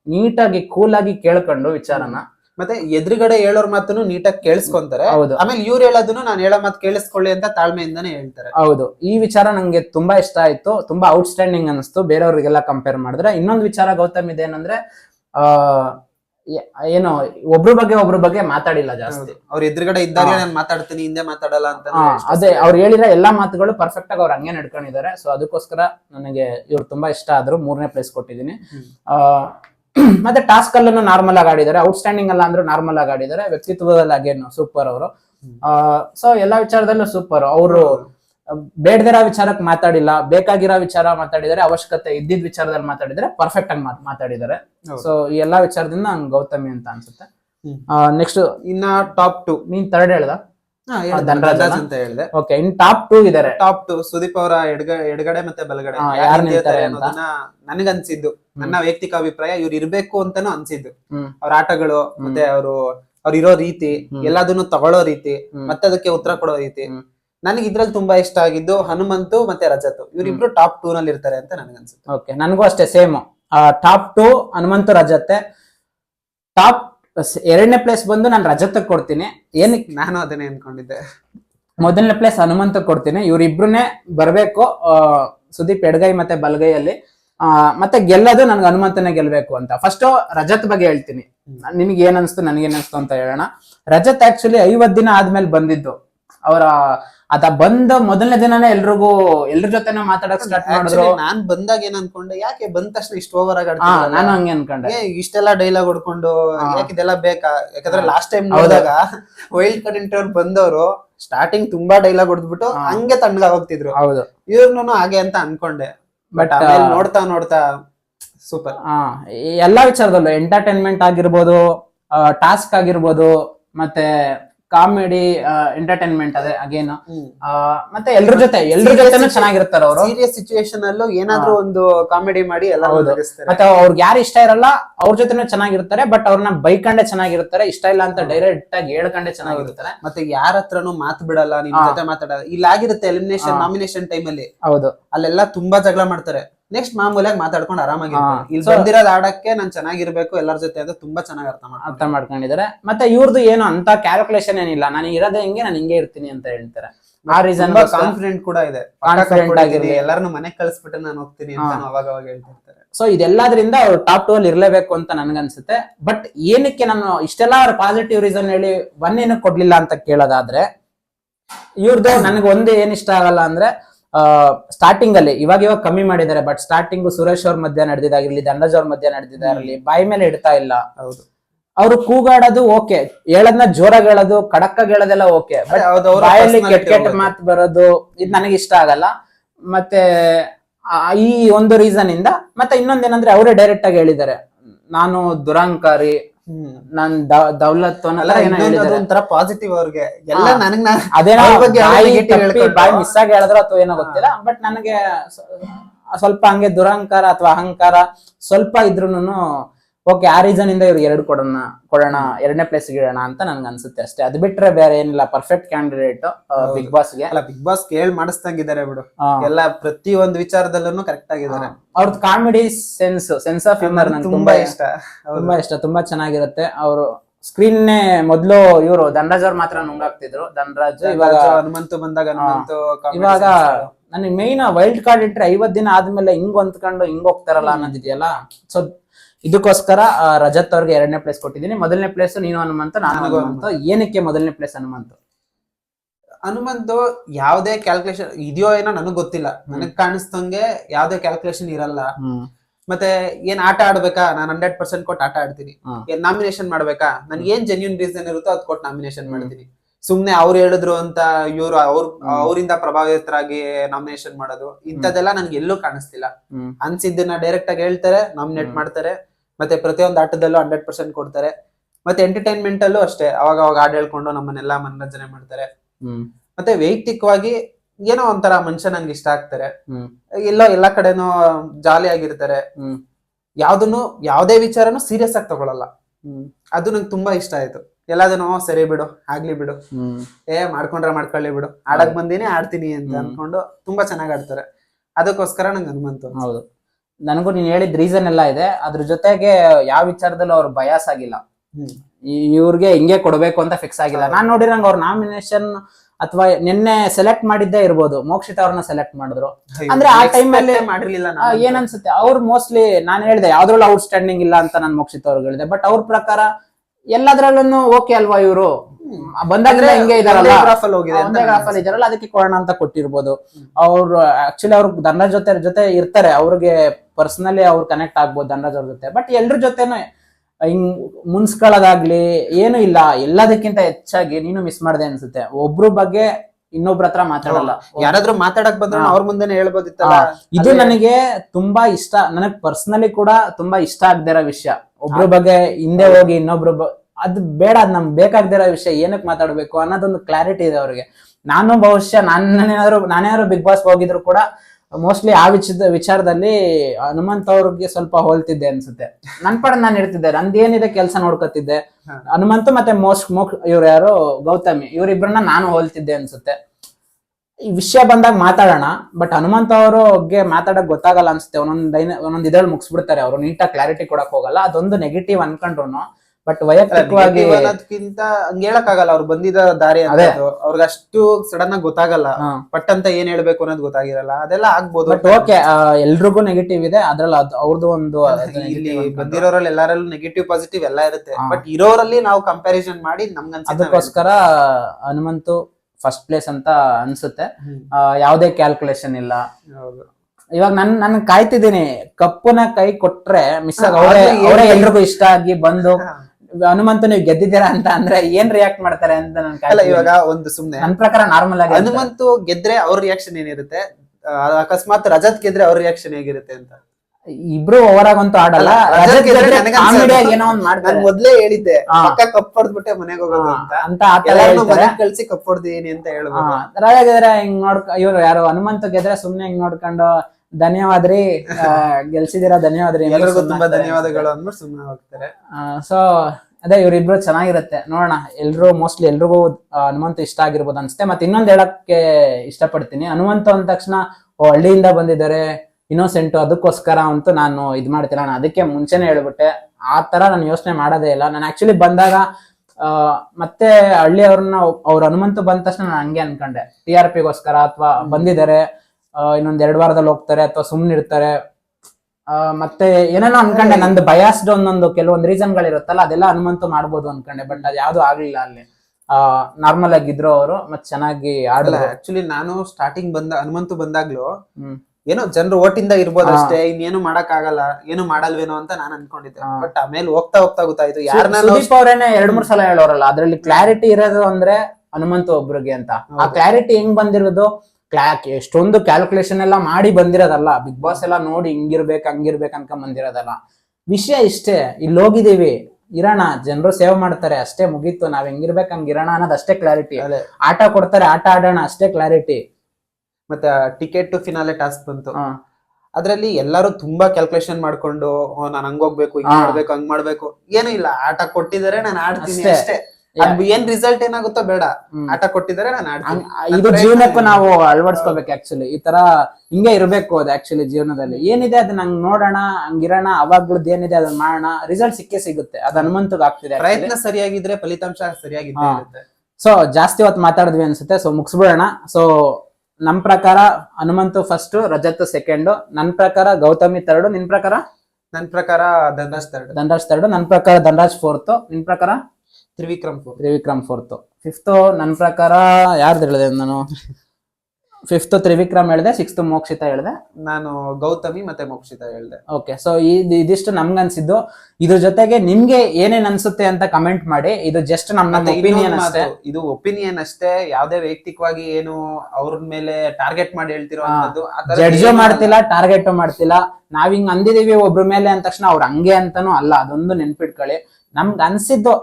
ನೀಟಾಗಿ ಕೂಲ್ ಆಗಿ ಕೇಳ್ಕೊಂಡು ವಿಚಾರನ. ಮತ್ತೆ ಎದುರುಗಡೆ ಹೇಳೋರ್ ಮಾತನ್ನು ನೀಟಾಗಿ ಕೇಳಿಸ್ಕೊಂತಾರೆ. ಹೌದು. ಆಮೇಲೆ ಇವ್ರು ಹೇಳೋದನ್ನು ನಾನು ಹೇಳೋ ಮಾತು ಕೇಳಿಸ್ಕೊಳ್ಳಿ ಅಂತ ತಾಳ್ಮೆಯಿಂದನೇ ಹೇಳ್ತಾರೆ. ಹೌದು. ಈ ವಿಚಾರ ನಂಗೆ ತುಂಬಾ ಇಷ್ಟ ಆಯ್ತು. ತುಂಬಾ ಔಟ್ಸ್ಟ್ಯಾಂಡಿಂಗ್ ಅನಿಸ್ತು. ಬೇರೆಯವ್ರಿಗೆಲ್ಲ ಕಂಪೇರ್ ಮಾಡಿದ್ರೆ. ಇನ್ನೊಂದು ವಿಚಾರ ಗೌತಮ್ ಇದೇನಂದ್ರೆ ಆ ಏನು ಒಬ್ರ ಬಗ್ಗೆ ಒಬ್ರ ಬಗ್ಗೆ ಮಾತಾಡಿಲ್ಲ ಜಾಸ್ತಿ. ಅವ್ರ ಎದುರುಗಡೆ ಇದ್ದಾಗ. ನಾನು ಮಾತಾಡ್ತೀನಿ ಹಿಂದೆ ಮಾತಾಡಲ್ಲ ಅಂತ ಅದೇ ಅವ್ರು ಹೇಳಿರೋ ಎಲ್ಲಾ ಮಾತುಗಳು ಪರ್ಫೆಕ್ಟ್ ಆಗಿ ಅವ್ರು ಹಂಗೆ ನಡ್ಕೊಂಡಿದ್ದಾರೆ. ಸೊ ಅದಕ್ಕೋಸ್ಕರ ನನಗೆ ಇವ್ರು ತುಂಬಾ ಇಷ್ಟ ಆದ್ರು ಮೂರನೇ ಪ್ಲೇಸ್ ಕೊಟ್ಟಿದ್ದೀನಿ. ಆ, ಮತ್ತೆ ಟಾಸ್ಕ್ ಅಲ್ಲೂ ನಾರ್ಮಲ್ ಆಗಿ ಆಡಿದ್ದಾರೆ. ಔಟ್ಸ್ಟ್ಯಾಂಡಿಂಗ್ ಅಲ್ಲ ಅಂದ್ರೂ ನಾರ್ಮಲ್ ಆಗಿ ಆಡಿದ್ದಾರೆ. ವ್ಯಕ್ತಿತ್ವದಲ್ಲಿ ಅಗೇನು ಸೂಪರ್ ಅವರು. ಸೊ ಎಲ್ಲಾ ವಿಚಾರದಲ್ಲೂ ಸೂಪರ್ ಅವರು ಬೇಡದಿರೋ ವಿಚಾರಕ್ಕೆ ಮಾತಾಡಿಲ್ಲ ಬೇಕಾಗಿರೋ ವಿಚಾರ ಮಾತಾಡಿದರೆ ಅವಶ್ಯಕತೆ ಇದ್ದಿದ್ ವಿಚಾರದಲ್ಲಿ ಮಾತಾಡಿದರೆ ಪರ್ಫೆಕ್ಟ್ ಆಗಿ ಮಾತ್- ಮಾತಾಡಿದ್ದಾರೆ. ಸೊ ಈ ಎಲ್ಲಾ ವಿಚಾರದಿಂದ ನಂಗೆ ಗೌತಮಿ ಅಂತ ಅನ್ಸುತ್ತೆ. ನೆಕ್ಸ್ಟ್ ಇನ್ನ ಟಾಪ್ ಟು ನೀನ್ ತರ್ಡ್ ಹೇಳ್ದ? ಧನರಾಜ್ ಅಂತ ಹೇಳಿದೆ. ಓಕೆ ಇನ್ ಟಾಪ್ ಟೂ ಇದಾರೆ. ಟಾಪ್ ಟು ಸುದೀಪ್ ಅವರ ಎಡಗ ಎಡಗಡೆ ಮತ್ತೆ ಬಲಗಡೆ. ಯಾರು ನಿಲ್ತಾರೆ? ಅನ್ನೋದನ್ನ ನನಗನ್ಸಿದ್ದು ನನ್ನ ವೈಯಕ್ತಿಕ ಅಭಿಪ್ರಾಯ ಇವ್ರು ಇರ್ಬೇಕು ಅಂತಾನು ಅನ್ಸಿದ್ದು. ಅವ್ರ ಆಟಗಳು ಮತ್ತೆ ಅವರು ಅವ್ರ ಇರೋ ರೀತಿ. ಎಲ್ಲದನ್ನು ತಗೊಳ್ಳೋ ರೀತಿ. ಮತ್ತೆ ಅದಕ್ಕೆ ಉತ್ತರ ಕೊಡೋ ರೀತಿ. ನನಗೆ ಇದ್ರಲ್ಲಿ ತುಂಬಾ ಇಷ್ಟ ಆಗಿದ್ದು ಹನುಮಂತು ಮತ್ತೆ ರಜತ್. ಇವರಿಬ್ರು ಟಾಪ್ ಟೂ ನಲ್ಲಿ ಇರ್ತಾರೆ ಅಂತ ನನಗನ್ಸುತ್ತೆ. ಓಕೆ ನನಗೂ ಅಷ್ಟೇ ಸೇಮ್ ಟಾಪ್ ಟೂ ಹನುಮಂತು ರಜತೆ. ಟಾಪ್ ಎರಡನೇ ಪ್ಲೇಸ್ ಬಂದು ನಾನು ರಜತಕ್ಕೆ ಕೊಡ್ತೀನಿ. ಏನಕ್ಕೆ ನಾನು ಅದನ್ನೇ ಅನ್ಕೊಂಡಿದ್ದೆ. ಮೊದಲನೇ ಪ್ಲೇಸ್ ಹನುಮಂತ ಕೊಡ್ತೀನಿ. ಇವರಿಬ್ರುನೇ ಬರಬೇಕು ಸುದೀಪ್ ಎಡಗೈ ಮತ್ತೆ ಬಲಗೈಯಲ್ಲಿ. ಆ, ಮತ್ತೆ ಗೆಲ್ಲೋದು ನನ್ಗೆ ಹನುಮಂತನೇ ಗೆಲ್ಬೇಕು ಅಂತ. ಫಸ್ಟ್ ರಜತ್ ಬಗ್ಗೆ ಹೇಳ್ತೀನಿ. ನಿಮ್ಗೆ ಏನ್ ಅನ್ಸ್ತು ನನಗೆ ಅನ್ಸ್ತು ಅಂತ ಹೇಳೋಣ. ರಜತ್ ಆಕ್ಚುಲಿ ಐವತ್ ದಿನ ಆದ್ಮೇಲೆ ಬಂದಿದ್ದು. ಅವರ ಅದ ಬಂದ ಮೊದಲನೇ ದಿನನೇ ಎಲ್ರಿಗೂ ಎಲ್ರ ಜೊತೆನೂ ಮಾತಾಡಕ್ ಸ್ಟಾರ್ಟ್ ಮಾಡಿದ್ರು. ನಾನ್ ಬಂದಾಗ ಏನ್ ಅನ್ಕೊಂಡೆ ಯಾಕೆ ಬಂದ ತಕ್ಷಣ ಇಷ್ಟು ಓವರ್ ಆಗ ನಾನು ಹಂಗೆ ಅನ್ಕೊಂಡೆ. ಇಷ್ಟೆಲ್ಲ ಡೈಲಾಗ್ ಹೊಡ್ಕೊಂಡು ಯಾಕೆ ಇದೆಲ್ಲ ಬೇಕಾ? ಯಾಕಂದ್ರೆ. Last time. ನೋಡಿದಾಗ ವೈಲ್ಡ್ ಕಾರ್ಡ್ ಇಂಟರ್ ಬಂದವರು ಸ್ಟಾರ್ಟಿಂಗ್ ತುಂಬಾ ಡೈಲಾಗ್ ಹೊಡೆದ್ಬಿಟ್ಟು. ಹಂಗೆ ತಣ್ಣಗ ಹೋಗ್ತಿದ್ರು. ಹೌದು. ಇವ್ರನ್ನೂ ಹಾಗೆ ಅಂತ ಅನ್ಕೊಂಡೆ. ಬಟ್ ನೋಡ್ತಾ ನೋಡ್ತಾ ಸೂಪರ್ ಹಾ ಎಲ್ಲಾ ವಿಚಾರದಲ್ಲೂ ಎಂಟರ್ಟೈನ್ಮೆಂಟ್ ಆಗಿರ್ಬೋದು ಟಾಸ್ಕ್ ಆಗಿರ್ಬೋದು ಮತ್ತೆ ಕಾಮಿಡಿ ಎಂಟರ್ಟೈನ್ಮೆಂಟ್ ಅದೇ ಅಗೇನ್ ಮತ್ತೆ ಎಲ್ರ ಜೊತೆ ಎಲ್ರ ಜೊತೆ ಚೆನ್ನಾಗಿರ್ತಾರೆ ಅವರು. ಸೀರಿಯಸ್ ಸಿಚುವೇಶನ್ ಅಲ್ಲೂ ಏನಾದ್ರೂ ಒಂದು ಕಾಮಿಡಿ ಮಾಡಿ ಎಲ್ಲ. ಮತ್ತೆ ಅವ್ರಿಗೆ ಯಾರು ಇಷ್ಟ ಇರಲ್ಲ ಅವ್ರ ಜೊತೆನೂ ಚೆನ್ನಾಗಿರ್ತಾರೆ ಬಟ್ ಅವ್ರನ್ನ ಬೈಕಂಡೆ ಚೆನ್ನಾಗಿರ್ತಾರೆ ಇಷ್ಟ ಇಲ್ಲ ಅಂತ ಡೈರೆಕ್ಟ್ ಆಗಿ ಹೇಳ್ಕಂಡೆ ಚೆನ್ನಾಗಿರ್ತಾರೆ. ಮತ್ತೆ ಯಾರ ಹತ್ರನು ಮಾತ್ ಬಿಡಲ್ಲ ನಿಮ್ ಜೊತೆ ಮಾತಾಡಲ್ಲ. ಇಲ್ಲಾಗಿರುತ್ತೆ ಎಲಿಮಿನೇಷನ್ ನಾಮಿನೇಷನ್ ಟೈಮ್ ಅಲ್ಲಿ. ಹೌದು. ಅಲ್ಲೆಲ್ಲ ತುಂಬಾ ಜಗಳ ಮಾಡ್ತಾರೆ. ನೆಕ್ಸ್ಟ್ ಮಾಮೂಲಿಯಾಗಿ ಮಾತಾಡ್ಕೊಂಡು ಆರಾಮಾಗಿ. ಇಲ್ಲಿ ಬಂದಿರೋದು ಆಡಕ್ಕೆ ನಾನು ಚೆನ್ನಾಗಿರ್ಬೇಕು ಎಲ್ಲರ ಜೊತೆ ಅಂತ ತುಂಬಾ ಚೆನ್ನಾಗಿ ಅರ್ಥ ಮಾಡ ಅರ್ಥ ಮಾಡ್ಕೊಂಡಿದ್ದಾರೆ. ಮತ್ತೆ ಇವ್ರದ್ದು ಏನು ಅಂತ ಕ್ಯಾಲ್ಕುಲೇಷನ್ ಏನಿಲ್ಲ. ನಾನು ಇರೋದೇ ಹಿಂಗೆ ನಾನು ಹಿಂಗೆ ಇರ್ತೀನಿ ಅಂತ ಹೇಳ್ತಾರೆ. ಆ ರೀಸನ್ ಕಾನ್ಫಿಡೆಂಟ್ ಕೂಡ ಇದೆ. ಕಾನ್ಫಿಡೆಂಟ್ ಆಗಿರ್ಲಿ. ಎಲ್ಲರನ್ನು ಮನೆಗ್ ಕಳಿಸ್ಬಿಟ್ಟು ನಾನು ಹೋಗ್ತೀನಿ ಅಂತ. ಅವಾಗ ಅವಾಗ ಹೇಳ್ತಿರ್ತಾರೆ. ಸೊ ಇದೆಲ್ಲದ್ರಿಂದ ಅವ್ರು ಟಾಪ್ ಟು ಅಲ್ಲಿ ಇರ್ಲೇಬೇಕು ಅಂತ ನನ್ಗನ್ಸುತ್ತೆ ಬಟ್ ಏನಕ್ಕೆ ನಾನು ಇಷ್ಟೆಲ್ಲ ಅವ್ರ ಪಾಸಿಟಿವ್ ರೀಸನ್ ಹೇಳಿ ಒನ್ ಏನಕ್ಕೆ ಕೊಡ್ಲಿಲ್ಲ ಅಂತ ಕೇಳೋದಾದ್ರೆ ಇವ್ರದ್ದು ನನಗೆ ಒಂದೇ ಏನ್ ಇಷ್ಟ ಆಗಲ್ಲ ಅಂದ್ರೆ ಸ್ಟಾರ್ಟಿಂಗ್ ಅಲ್ಲಿ ಇವಾಗ ಇವಾಗ ಕಮ್ಮಿ ಮಾಡಿದ್ದಾರೆ ಬಟ್ ಸ್ಟಾರ್ಟಿಂಗ್ ಸುರೇಶ್ ಅವ್ರ ಮಧ್ಯ ನಡೆದಿದ್ದಾಗಿರ್ಲಿ ದಂಡಜ್ ಅವ್ರ ಮಧ್ಯ ನಡೆದಿದ್ದಾಗಿರ್ಲಿ ಬಾಯಿ ಮೇಲೆ ಇಡ್ತಾ ಇಲ್ಲ ಹೌದು ಅವ್ರು ಕೂಗಾಡೋದು ಓಕೆ ಹೇಳದ್ನ ಜೋರಾಗಿ ಹೇಳೋದು ಖಡಕ್ಕಾಗಿ ಹೇಳೋದೆಲ್ಲ ಓಕೆ ಬಟ್ ಬಾಯಲ್ಲಿ ಕೆಟ್ಟ ಕೆಟ್ಟ. ಮಾತು ಬರೋದು ಇದು ನನಗೆ ಇಷ್ಟ ಆಗಲ್ಲ ಮತ್ತೆ ಈ ಒಂದು ರೀಸನ್ ಇಂದ ಮತ್ತೆ ಇನ್ನೊಂದೇನಂದ್ರೆ ಅವರೇ ಡೈರೆಕ್ಟ್ ಆಗಿ ಹೇಳಿದ್ದಾರೆ ನಾನು ದುರಂಕಾರಿ. ನಾನ್ ದೌಲತ್ ಒಂಥರ ಪಾಸಿಟಿವ್ ಅವ್ರಿಗೆ. ಎಲ್ಲ ನನಗೆ ಅದೇನೋ ಬಾಯಿ ಮಿಸ್ ಆಗಿ ಹೇಳಿದ್ರು ಅಥವಾ ಏನೋ ಗೊತ್ತಿಲ್ಲ. ಬಟ್ ನನಗೆ ಸ್ವಲ್ಪ ಹಂಗೆ ದುರಹಂಕಾರ ಅಥವಾ ಅಹಂಕಾರ ಸ್ವಲ್ಪ ಇದ್ರೂನು ಓಕೆ ಆ ರೀಸನ್ ಇಂದ ಇವ್ರಿಗೆ ಎರಡು ಕೊಡೋಣ ಕೊಡೋಣ ಎರಡನೇ ಪ್ಲೇಸ್ ಇಡೋಣ ಅಂತ ನನ್ಗೆ ಅನ್ಸುತ್ತೆ ಅಷ್ಟೇ. ಅದು ಬಿಟ್ರೆ ಬೇರೆ ಏನಿಲ್ಲ ಪರ್ಫೆಕ್ಟ್ ಕ್ಯಾಂಡಿಡೇಟ್ ಬಿಗ್ ಬಾಸ್ಗೆ. ಅಲ್ಲ ಬಿಗ್ ಬಾಸ್ ಕೇಳ್ ಮಾಡಿಸ್ತಂಗಿದ್ದಾರೆ ಬಿಡು. ಎಲ್ಲ ಪ್ರತಿ ಒಂದು ವಿಚಾರದಲ್ಲೂ ಕರೆಕ್ಟ್ ಆಗಿದ್ದಾರೆ. ಅವ್ರದ್ದು comedy sense sense of humour ನಂಗ್ ತುಂಬಾ ಇಷ್ಟ. ತುಂಬಾ ಇಷ್ಟ ತುಂಬಾ ಚೆನ್ನಾಗಿರುತ್ತೆ. ಅವರು ಸ್ಕ್ರೀನ್ ಮೊದ್ಲು ಇವರು ಧನರಾಜ್ ಅವ್ರು ಮಾತ್ರ ನುಂಗಾಕ್ತಿದ್ರು. ಧನರಾಜ್ ಇವಾಗ ಹನುಮಂತು ಬಂದಾಗ ಹನುಮಂತು ಇವಾಗ. ನನಗೆ ಮೇನ್ ವೈಲ್ಡ್ ಕಾರ್ಡ್ ಇಟ್ರೆ ಐವತ್ ದಿನ ಆದ್ಮೇಲೆ ಹಿಂಗ್ ಹೊಂದ್ಕೊಂಡು ಹಿಂಗ್ ಹೋಗ್ತಾರಲ್ಲ ಅನ್ನೋದಿದೆಯಲ್ಲ? ಸೊ ಇದಕ್ಕೋಸ್ಕರ ರಜತ್ ಅವ್ರಿಗೆ ಎರಡನೇ ಪ್ಲೇಸ್ ಕೊಟ್ಟಿದ್ದೀನಿ. ಮೊದಲನೇ ಪ್ಲೇಸ್ ನೀನು ಹನುಮಂತ ನಾನು ಹನುಮಂತ. ಏನಕ್ಕೆ ಮೊದಲನೇ ಪ್ಲೇಸ್ ಹನುಮಂತ? ಹನುಮಂತು ಯಾವ್ದೇ ಕ್ಯಾಲ್ಕುಲೇಷನ್ ಇದೆಯೋ ಏನೋ ನನಗ್ ಗೊತ್ತಿಲ್ಲ. ನನಗ್ ಕಾಣಿಸ್ತಂಗೆ ಯಾವ್ದೇ ಕ್ಯಾಲ್ಕುಲೇಷನ್ ಇರಲ್ಲ. ಮತ್ತೆ ಏನ್ ಆಟ ಆಡ್ಬೇಕಾ? ನಾನು ಹಂಡ್ರೆಡ್ ಪರ್ಸೆಂಟ್ ಕೊಟ್ಟು ಆಟ ಆಡ್ತೀನಿ. ಏನ್ ನಾಮಿನೇಷನ್ ಮಾಡ್ಬೇಕಾ? ನನ್ಗೆ ಏನ್ ಜೆನ್ಯೂನ್ ರೀಸನ್ ಇರುತ್ತೋ ಅದ್ ಕೊಟ್ಟು ನಾಮಿನೇಷನ್ ಮಾಡ್ತೀನಿ. ಸುಮ್ನೆ ಅವ್ರು ಹೇಳಿದ್ರು ಅಂತ ಇವ್ರು ಅವ್ರ ಅವರಿಂದ ಪ್ರಭಾವಿತರಾಗಿ ನಾಮಿನೇಷನ್ ಮಾಡೋದು ಇಂಥದ್ದೆಲ್ಲ ನನ್ಗೆ ಎಲ್ಲೂ ಕಾಣಿಸ್ತಿಲ್ಲ. ಅನ್ಸಿದ್ದನ್ನ ಡೈರೆಕ್ಟ್ ಆಗಿ ಹೇಳ್ತಾರೆ ನಾಮಿನೇಟ್ ಮಾಡ್ತಾರೆ. ಮತ್ತೆ ಪ್ರತಿಯೊಂದು ಆಟದಲ್ಲೂ ಹಂಡ್ರೆಡ್ ಪರ್ಸೆಂಟ್ ಕೊಡ್ತಾರೆ. ಮತ್ತೆ ಎಂಟರ್ಟೈನ್ಮೆಂಟ್ ಅಲ್ಲೂ ಅಷ್ಟೇ. ಅವಾಗ ಅವಾಗ ಹಾಡ್ ಹೇಳ್ಕೊಂಡು ನಮ್ಮನ್ನೆಲ್ಲ ಮನರಂಜನೆ ಮಾಡ್ತಾರೆ. ಮತ್ತೆ ವೈಯಕ್ತಿಕವಾಗಿ ಏನೋ ಒಂಥರ ಮನುಷ್ಯ ನಂಗೆ ಇಷ್ಟ ಆಗ್ತಾರೆ. ಎಲ್ಲ ಎಲ್ಲೋ ಕಡೆನೂ ಜಾಲಿ ಆಗಿರ್ತಾರೆ. ಯಾವ್ದನ್ನು ಯಾವ್ದೇ ವಿಚಾರನು ಸೀರಿಯಸ್ ಆಗಿ ತಗೊಳಲ್ಲ. ಹ್ಮ್. ಅದು ನಂಗೆ ತುಂಬಾ ಇಷ್ಟ ಆಯ್ತು. ಎಲ್ಲದನ್ನು ಸರಿ ಬಿಡು ಆಗ್ಲಿ ಬಿಡು. ಏ ಮಾಡ್ಕೊಂಡ್ರೆ ಮಾಡ್ಕೊಳ್ಳಿ ಬಿಡು. ಆಡಕ್ ಬಂದಿನಿ ಆಡ್ತೀನಿ ಅಂತ ಅನ್ಕೊಂಡು ತುಂಬಾ ಚೆನ್ನಾಗ್ ಆಡ್ತಾರೆ ಅದಕ್ಕೋಸ್ಕರ ನಂಗೆ ಹನುಮಂತು ಹೌದು. ನನಗೂ ನೀನ್ ಹೇಳಿದ ರೀಸನ್ ಎಲ್ಲ ಇದೆ. ಅದ್ರ ಜೊತೆಗೆ ಯಾವ ವಿಚಾರದಲ್ಲೂ ಅವ್ರು ಬಯಾಸ್ ಆಗಿಲ್ಲ. ಇವ್ರಿಗೆ ಹಿಂಗೆ ಕೊಡ್ಬೇಕು ಅಂತ ಫಿಕ್ಸ್ ಆಗಿಲ್ಲ. ನಾನ್ ನೋಡಿರಂಗ ಅವ್ರ ನಾಮಿನೇಷನ್ ಅಥವಾ ನಿನ್ನೆ ಸೆಲೆಕ್ಟ್ ಮಾಡಿದ್ದೇ ಇರ್ಬೋದು. ಮೋಕ್ಷಿತ ಅವ್ರನ್ನ ಸೆಲೆಕ್ಟ್ ಮಾಡಿದ್ರು. ಅಂದ್ರೆ ಆ ಟೈಮ್ ಅಲ್ಲಿ- ಮಾಡಿರ್ಲಿಲ್ಲ. ಏನ್ ಅನ್ಸುತ್ತೆ ಅವ್ರು ಮೋಸ್ಟ್ಲಿ ನಾನು ಹೇಳಿದೆ ಯಾವ್ದ್ರಲ್ಲೂ ಔಟ್ ಸ್ಟ್ಯಾಂಡಿಂಗ್ ಇಲ್ಲ ಅಂತ ನಾನು ಮೋಕ್ಷಿತ ಅವ್ರಿಗೆ ಹೇಳಿದೆ. ಬಟ್ ಅವ್ರ ಪ್ರಕಾರ ಎಲ್ಲದ್ರಲ್ಲೂ ಓಕೆ ಅಲ್ವಾ ಇವರು? ಬಂದಾಗ್ರೆ ಹಿಂಗೆ ಇದಾರಲ್ಲ? ಒಂದೇ ಗ್ರಾಫ್ ಅಲ್ಲಿ ಇದಾರಲ್ಲ? ಅದಕ್ಕೆ ಕೊಡೋಣ ಅಂತ ಕೊಟ್ಟಿರ್ಬೋದು. ಅವ್ರು ಆಕ್ಚುಲಿ ಅವ್ರ ಧರ್ನ ಜೊತೆ ಜೊತೆ ಇರ್ತಾರೆ. ಅವ್ರಿಗೆ ಪರ್ಸನಲಿ ಅವ್ರು ಕನೆಕ್ಟ್ ಆಗ್ಬೋದು ಧನರಾಜ್ ಅವ್ರ ಜೊತೆ. ಬಟ್ ಎಲ್ರ ಜೊತೆನೂ ಹಿಂಗ್ ಮುನ್ಸ್ಕೊಳ್ಳೋದಾಗ್ಲಿ ಏನು ಇಲ್ಲ. ಎಲ್ಲದಕ್ಕಿಂತ ಹೆಚ್ಚಾಗಿ ನೀನು ಮಿಸ್ ಮಾಡ್ದೆ ಅನ್ಸುತ್ತೆ. ಒಬ್ರು ಬಗ್ಗೆ ಇನ್ನೊಬ್ರ ಹತ್ರ ಮಾತಾಡಲ್ಲ. ಯಾರಾದ್ರೂ ಮಾತಾಡಕ್ ಬಂದ್ರೆ. ಅವ್ರ ಮುಂದೆನೆ ಹೇಳ್ಬೋದಿತ್ತಲ್ಲ? ಇದು ನನಗೆ ತುಂಬಾ ಇಷ್ಟ. ನನಗ್ ಪರ್ಸನಲಿ ಕೂಡ ತುಂಬಾ ಇಷ್ಟ ಆಗದಿರೋ ವಿಷಯ. ಒಬ್ರ ಬಗ್ಗೆ ಹಿಂದೆ ಹೋಗಿ ಇನ್ನೊಬ್ರು ಅದು ಬೇಡ ಅದ್ ನಮ್ಗೆ ಬೇಕಾಗ್ದಿರೋ ವಿಷಯ ಏನಕ್ಕೆ ಮಾತಾಡ್ಬೇಕು ಅನ್ನೋದೊಂದು ಕ್ಲಾರಿಟಿ ಇದೆ ಅವ್ರಿಗೆ. ನಾನು ಬಹುಶಃ ನಾನೇನಾದ್ರು ನಾನೇನಾದ್ರು ಬಿಗ್ ಬಾಸ್ ಹೋಗಿದ್ರು ಕೂಡ ಮೋಸ್ಟ್ಲಿ ಆ ವಿಚಾರ ವಿಚಾರದಲ್ಲಿ ಹನುಮಂತ ಅವ್ರಿಗೆ ಸ್ವಲ್ಪ ಹೋಲ್ತಿದ್ದೆ ಅನ್ಸುತ್ತೆ. ನನ್ ಪಡ ನಾನು ಇರ್ತಿದ್ದೆ ನಂದೇನಿದೆ ಕೆಲಸ ನೋಡ್ಕೊತಿದ್ದೆ. ಹನುಮಂತ ಮತ್ತೆ ಮೋಸ್ಟ್ ಮೋಕ್ ಇವ್ರು ಯಾರು? ಗೌತಮಿ. ಇವ್ರಿಬ್ರನ್ನ ನಾನು ಹೋಲ್ತಿದ್ದೆ ಅನ್ಸುತ್ತೆ. ಈ ವಿಷಯ ಬಂದಾಗ ಮಾತಾಡೋಣ ಬಟ್ ಹನುಮಂತ ಅವ್ರಿಗೆ ಮಾತಾಡಕ್ ಗೊತ್ತಾಗಲ್ಲ ಅನ್ಸುತ್ತೆ. ಒಂದೊಂದ್ ಒಂದೊಂದ್ ಇದ್ರಲ್ಲಿ ಮುಗಿಸ್ಬಿಡ್ತಾರೆ ಅವರು. ನೀಟಾಗಿ ಕ್ಲಾರಿಟಿ ಕೊಡಕ್ ಹೋಗಲ್ಲ. ಅದೊಂದು ನೆಗೆಟಿವ್ ಅನ್ಕೊಂಡ್ರು ಬಟ್ ವೈಯಕ್ತಿಕವಾಗಿ ಅನ್ನೋದಕ್ಕಿಂತ ಹೇಳಕ್ಕಾಗಲ್ಲ. ಅವ್ರು ಬಂದಿದ ದಾರಿ ಅದೇ. ಅವ್ರಿಗೆ ಅಷ್ಟು ಸಡನ್ ಆಗಿ ಗೊತ್ತಾಗಲ್ಲ. ಪಟ್ ಅಂತ ಏನ್ ಹೇಳ್ಬೇಕು ಅನ್ನೋದು ಗೊತ್ತಾಗಿರಲ್ಲ. ಅದೆಲ್ಲ ಆಗ್ಬೋದು. ಬಟ್ ಓಕೆ ಎಲ್ರಿಗೂ ನೆಗೆಟಿವ್ ಇದೆ. ಅದ್ರಲ್ಲಿ ಅದು ಅವ್ರದ್ದು ಒಂದು ಇಲ್ಲಿ ಬಂದಿರೋರಲ್ಲಿ ಎಲ್ಲರಲ್ಲೂ ನೆಗೆಟಿವ್ ಪಾಸಿಟಿವ್ ಎಲ್ಲ ಇರುತ್ತೆ. ಬಟ್ ಇರೋರಲ್ಲಿ ನಾವು ಕಂಪ್ಯಾರಿಸನ್ ಮಾಡಿ ನಮ್ಗೆ ಅದಕ್ಕೋಸ್ಕರ ಹನುಮಂತು ಫಸ್ಟ್ ಪ್ಲೇಸ್ ಅಂತ ಅನ್ಸುತ್ತೆ. ಯಾವುದೇ ಕ್ಯಾಲ್ಕುಲೇಷನ್ ಇಲ್ಲ. ಇವಾಗ ನನ್ ನನ್ ಕಾಯ್ತಿದ್ದೀನಿ. ಕಪ್ಪನ ಕೈ ಕೊಟ್ರೆ ಮಿಸ್ ಅವರೇ ಎಲ್ರಿಗೂ ಇಷ್ಟ ಆಗಿ ಬಂದು ಹನುಮಂತು ನೀವು ಗೆದ್ದಿದ್ದೀರಾ ಅಂತ ಅಂದ್ರೆ ಏನ್ ರಿಯಾಕ್ಟ್ ಮಾಡ್ತಾರೆ ಅಂತ ನನ್ ಅಲ್ಲ ಇವಾಗ ಒಂದು ಸುಮ್ನೆ. ನನ್ ಪ್ರಕಾರ ನಾರ್ಮಲ್ ಆಗಿ. ಹನುಮಂತು ಗೆದ್ರೆ ಅವ್ರ ರಿಯಾಕ್ಷನ್ ಏನಿರುತ್ತೆ? ಅಕಸ್ಮಾತ್ ರಜತ್ ಗೆದ್ರೆ ಅವ್ರ ರಿಯಾಕ್ಷನ್ ಹೇಗಿರುತ್ತೆ ಅಂತ? ಇಬ್ರು ಓವರ್ ಆಗಂತೂ ಆಡಲ್ಲ. ಏನೋ ಒಂದ್ ಮಾಡ್ತಾರೆ. ಮೊದ್ಲೇ ಹೇಳಿದ್ದೆ. ಪಕ್ಕ ಕಪ್ ಹೊಡೆದ್ಬಿಟ್ಟೆ ಮನೆಗೆ ಹೋಗೋದು ಅಂತ. ಅಂತ ಕಳ್ಸಿ ಕಪ್ ಹೊಡೆದಿ ಅಂತ ಹೇಳ್ಬೋದು. ರಾಜ ಗೆದ್ರೆ ಹಿಂಗ್ ನೋಡ್ಕ ಇವ್ರು ಯಾರು ಹನುಮಂತ ಗೆದ್ರೆ ಸುಮ್ನೆ ಹಿಂಗ್ ನೋಡ್ಕೊಂಡು ಧನ್ಯವಾದ್ರಿ ಗೆಲ್ಸಿದಿರ ಗೆಲ್ಸಿದೀರಾ ಧನ್ಯವಾದ್ರಿ. ಎಲ್ರಿಗೂ ತುಂಬಾ ಧನ್ಯವಾದಗಳು ಅಂದ್ಬಿಟ್ಟು ಸುಮ್ಮನೆ ಹೋಗ್ತಾರೆ. ಸೊ ಅದೇ ಇವ್ರಿಬ್ರು ಚೆನ್ನಾಗಿರುತ್ತೆ. ನೋಡೋಣ ಎಲ್ರು ಮೋಸ್ಟ್ಲಿ ಎಲ್ರಿಗೂ ಹನುಮಂತ ಇಷ್ಟ ಆಗಿರ್ಬೋದು ಅನ್ಸುತ್ತೆ. ಮತ್ತೆ ಇನ್ನೊಂದ್ ಹೇಳಕ್ಕೆ ಇಷ್ಟಪಡ್ತೀನಿ. ಹನುಮಂತ ಅಂದ ತಕ್ಷಣ ಓ ಹಳ್ಳಿಯಿಂದ ಬಂದಿದ್ದಾರೆ ಇನ್ನೋಸೆಂಟು ಅದಕ್ಕೋಸ್ಕರ ಅಂತೂ ನಾನು ಇದ್ ಮಾಡ್ತಿಲ್ಲ ನಾನು ಅದಕ್ಕೆ ಮುಂಚೆನೆ ಹೇಳ್ಬಿಟ್ಟೆ. ಆ ತರ ನಾನು ಯೋಚನೆ ಮಾಡೋದೇ ಇಲ್ಲ. ನಾನು ಆಕ್ಚುಲಿ ಬಂದಾಗ ಮತ್ತೆ ಹಳ್ಳಿ ಅವ್ರನ್ನ ಅವ್ರ ಹನುಮಂತ ಬಂದ ತಕ್ಷಣ ನಾನು ಹಂಗೆ ಅನ್ಕೊಂಡೆ. ಟಿ ಆರ್ ಪಿಗೋಸ್ಕರ ಅಥವಾ ಬಂದಿದ್ದಾರೆ. ಇನ್ನೊಂದ್ ಎರಡ್ ವಾರದಲ್ಲಿ ಹೋಗ್ತಾರೆ ಅಥವಾ ಸುಮ್ನಿರ್ತಾರೆ ಮತ್ತೆ ಏನೇನೋ ಅನ್ಕೊಂಡೆ ನಂದು ಬಯಾಸ್ಡ್ ಒಂದೊಂದು ಕೆಲವೊಂದು ರೀಸನ್ ಗಳಿರುತ್ತಲ್ಲ ಅದೆಲ್ಲ ಹನುಮಂತು ಮಾಡ್ಬೋದು ಅನ್ಕೊಂಡೆ ಬಟ್ ಅದು ಯಾವ್ದು ಆಗ್ಲಿಲ್ಲ ಅಲ್ಲಿ. ನಾರ್ಮಲ್ ಆಗಿದ್ರು ಅವರು ಮತ್ತೆ ಚೆನ್ನಾಗಿ ಆಡಲ್ಲ ಆಕ್ಚುಲಿ ನಾನು ಸ್ಟಾರ್ಟಿಂಗ್ ಬಂದ ಹನುಮಂತು ಬಂದಾಗ್ಲೂ ಏನೋ ಜನರು ಓಟಿಂದ ಇರ್ಬೋದು. ಅಷ್ಟೇ ಇನ್ನೇನು ಮಾಡಕ್ ಆಗಲ್ಲ ಏನು ಮಾಡಲ್ವೇನೋ ಅಂತ ನಾನು ಅನ್ಕೊಂಡಿದ್ದೆ. ಬಟ್ ಆಮೇಲೆ ಹೋಗ್ತಾ ಹೋಗ್ತಾ ಗೊತ್ತಾಯ್ತು ಯಾರನ್ನ ಸುದೀಪ್ ಅವರೇನೆ ಎರಡ್ ಮೂರ್ ಸಲ ಹೇಳೋರಲ್ಲ ಅದ್ರಲ್ಲಿ ಕ್ಲಾರಿಟಿ ಇರೋದು ಅಂದ್ರೆ ಹನುಮಂತು ಒಬ್ರಿಗೆ ಅಂತ. ಆ ಕ್ಲಾರಿಟಿ ಹೆಂಗ್ ಬಂದಿರೋದು? ಎಷ್ಟೊಂದು ಕ್ಯಾಲ್ಕುಲೇಷನ್ ಎಲ್ಲ ಮಾಡಿ ಬಂದಿರೋದಲ್ಲ. ಬಿಗ್ ಬಾಸ್ ಎಲ್ಲ ನೋಡಿ ಹಿಂಗಿರ್ಬೇಕು ಹಂಗಿರ್ಬೇಕು ಅನ್ಕೊಂಡ್ ಬಂದಿರೋದಲ್ಲ. ವಿಷಯ ಇಷ್ಟೇ ಇಲ್ಲಿ ಹೋಗಿದೀವಿ ಇರೋಣ ಜನರು ಸೇವ್ ಮಾಡ್ತಾರೆ ಅಷ್ಟೇ ಮುಗೀತು. ನಾವ್ ಹೆಂಗಿರ್ಬೇಕು ಹಂಗಿರೋಣ ಅನ್ನೋದು ಅಷ್ಟೇ ಕ್ಲಾರಿಟಿ ಅದೇ. ಆಟ ಕೊಡ್ತಾರೆ ಆಟ ಆಡೋಣ ಅಷ್ಟೇ ಕ್ಲಾರಿಟಿ ಮತ್ತೆ ಟಿಕೆಟ್ ಟು ಫಿನಾಲೆ ಟಾಸ್ಕ್ ಬಂತು. ಅದ್ರಲ್ಲಿ ಎಲ್ಲರೂ ತುಂಬಾ ಕ್ಯಾಲ್ಕುಲೇಷನ್ ಮಾಡ್ಕೊಂಡು ನಾನು ಹಂಗ್ ಹೋಗ್ಬೇಕು ಹಿಂಗ್. ಮಾಡ್ಬೇಕು ಹಂಗ್ ಮಾಡ್ಬೇಕು. ಏನು ಇಲ್ಲ ಆಟ ಕೊಟ್ಟಿದ್ದಾರೆ ನಾನು ಆಡ್ತೀನಿ ಅಷ್ಟೇ. ಅದ್ ಏನ್ ರಿಸಲ್ಟ್ ಏನಾಗುತ್ತೋ ಬೇಡ. ಆಟ ಕೊಟ್ಟಿದ್ದಾರೆ ನಾನು ಇದು ಜೀವನಕ್ಕೂ ನಾವು ಅಳವಡಿಸ್ಕೋಬೇಕು ಆಕ್ಚುಲಿ ಈ ತರ ಹಿಂಗೆ ಇರಬೇಕು ಅದು ಆಕ್ಚುಲಿ ಜೀವನದಲ್ಲಿ. ಏನಿದೆ ಅದನ್ನ ಹಂಗ್ ನೋಡೋಣ ಹಂಗಿರೋಣ ಅವಾಗ್ಲದ್ದು ಏನಿದೆ ಅದನ್ನ ಮಾಡೋಣ ರಿಸಲ್ಟ್ ಸಿಕ್ಕೇ ಸಿಗುತ್ತೆ. ಅದು ಹನುಮಂತಗ್ ಆಗ್ತಿದೆ ಪ್ರಯತ್ನ ಸರಿಯಾಗಿದ್ರೆ ಫಲಿತಾಂಶ ಸರಿಯಾಗಿ ಸೊ ಜಾಸ್ತಿ ಹೊತ್ತು ಮಾತಾಡಿದ್ವಿ ಅನ್ಸುತ್ತೆ. ಸೊ ಮುಗಿಸ್ಬಿಡೋಣ. ಸೊ ನಮ್ ಪ್ರಕಾರ ಹನುಮಂತು ಫಸ್ಟ್ ರಜತ್ ಸೆಕೆಂಡ್ ನನ್ ಪ್ರಕಾರ ಗೌತಮಿ ತರ್ಡ್ ನಿನ್ ಪ್ರಕಾರ? ನನ್ ಪ್ರಕಾರ ಧನರಾಜ್ ತರ್ಡ್ ಧನರಾಜ್ ತರ್ಡ್ ನನ್ ಪ್ರಕಾರ ಧನರಾಜ್ ಫೋರ್ತ್ ನಿನ್ ಪ್ರಕಾರ? Trivikram four Trivikram fourth fifth ನನ್ನ ಪ್ರಕಾರ ಯಾರ್ದು ಹೇಳಿದೆ ನಾನು? ಫಿಫ್ತ್ ತ್ರಿವಿಕ್ರಮ್ ಹೇಳಿದೆ ಸಿಕ್ಸ್ತ್ ಮೋಕ್ಷಿತ ಹೇಳಿದೆ. ನಾನು ಗೌತಮಿ ಮತ್ತೆ ಮೋಕ್ಷಿತ ಹೇಳ್ದೆ. ಓಕೆ ಸೊ ಇದಿಷ್ಟು ನಮ್ಗೆ ಅನ್ಸಿದ್ದು ಇದ್ರ ಜೊತೆಗೆ ನಿಮ್ಗೆ ಏನೇನ್ ಅನ್ಸುತ್ತೆ ಅಂತ ಕಮೆಂಟ್ ಮಾಡಿ. ಇದು ಜಸ್ಟ್ ನಮ್ ನಮ್ಮ ಒಪಿನಿಯನ್ ಅಷ್ಟೇ. ಇದು ಒಪಿನಿಯನ್ ಅಷ್ಟೇ. ಯಾವ್ದೇ ವೈಯಕ್ತಿಕವಾಗಿ ಏನು ಅವ್ರ ಮೇಲೆ ಟಾರ್ಗೆಟ್ ಮಾಡಿ ಹೇಳ್ತಿರೋ ಜಡ್ಜ್ ಮಾಡ್ತಿಲ್ಲ ಟಾರ್ಗೆಟ್ ಮಾಡ್ತಿಲ್ಲ. ನಾವ್ ಹಿಂಗ್ ಅಂದಿದೀವಿ ಒಬ್ರ ಮೇಲೆ ಅಂದ ತಕ್ಷಣ ಅವ್ರ ಹಂಗೆ ಅಂತಾನು ಅಲ್ಲ. ಅದೊಂದು ನೆನ್ಪಿಟ್ಕೊಳ್ಳಿ. ನಮ್ಗೆ ಅನ್ಸಿದ್ದು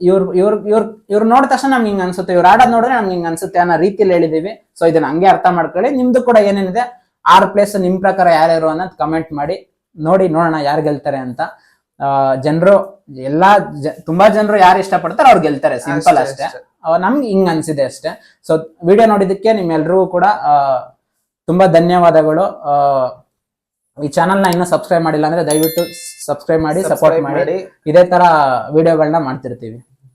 ಇವ್ರ ಇವ್ರ ಇವ್ರ ಇವ್ರ ನೋಡಿದ ತಕ್ಷಣ ನಮ್ಗೆ ಹಿಂಗ್ ಅನ್ಸುತ್ತೆ. ಇವ್ರು ಆಡೋದ್ ನೋಡಿದ್ರೆ ನಮ್ಗೆ ಹಿಂಗ್ ಅನ್ಸುತ್ತೆ ಅನ್ನೋ ರೀತಿಯಲ್ಲಿ ಹೇಳಿದೀವಿ. ಸೊ ಇದನ್ನ ಹಂಗೆ ಅರ್ಥ ಮಾಡ್ಕೊಳ್ಳಿ. ನಿಮ್ದು ಕೂಡ ಏನೇನಿದೆ? ಆರ್ ಪ್ಲೇಸ್ ನಿಮ್ ಪ್ರಕಾರ ಯಾರ್ಯಾರು ಅನ್ನೋದು ಕಮೆಂಟ್ ಮಾಡಿ. ನೋಡಿ ನೋಡೋಣ ಯಾರು ಗೆಲ್ತಾರೆ ಅಂತ. ಜನರು ಎಲ್ಲಾ ತುಂಬಾ ಜನರು ಯಾರು ಇಷ್ಟಪಡ್ತಾರೆ ಅವ್ರು ಗೆಲ್ತಾರೆ. ಸಿಂಪಲ್ ಅಷ್ಟೇ, ನಮ್ಗೆ ಹಿಂಗ್ ಅನ್ಸಿದೆ ಅಷ್ಟೇ. ಸೊ ವಿಡಿಯೋ ನೋಡಿದಕ್ಕೆ ನಿಮ್ಮೆಲ್ರಿಗೂ ಕೂಡ ತುಂಬಾ ಧನ್ಯವಾದಗಳು. ಆ, ಈ ಚಾನಲ್ನ ಇನ್ನೂ ಸಬ್ಸ್ಕ್ರೈಬ್ ಮಾಡಿಲ್ಲ ಅಂದ್ರೆ ದಯವಿಟ್ಟು ಸಬ್ಸ್ಕ್ರೈಬ್ ಮಾಡಿ ಸಪೋರ್ಟ್ ಮಾಡಿ. ಮಾಡಿ. ಇದೇ ತರ ವಿಡಿಯೋಗಳನ್ನ ಮಾಡ್ತಿರ್ತೀವಿ.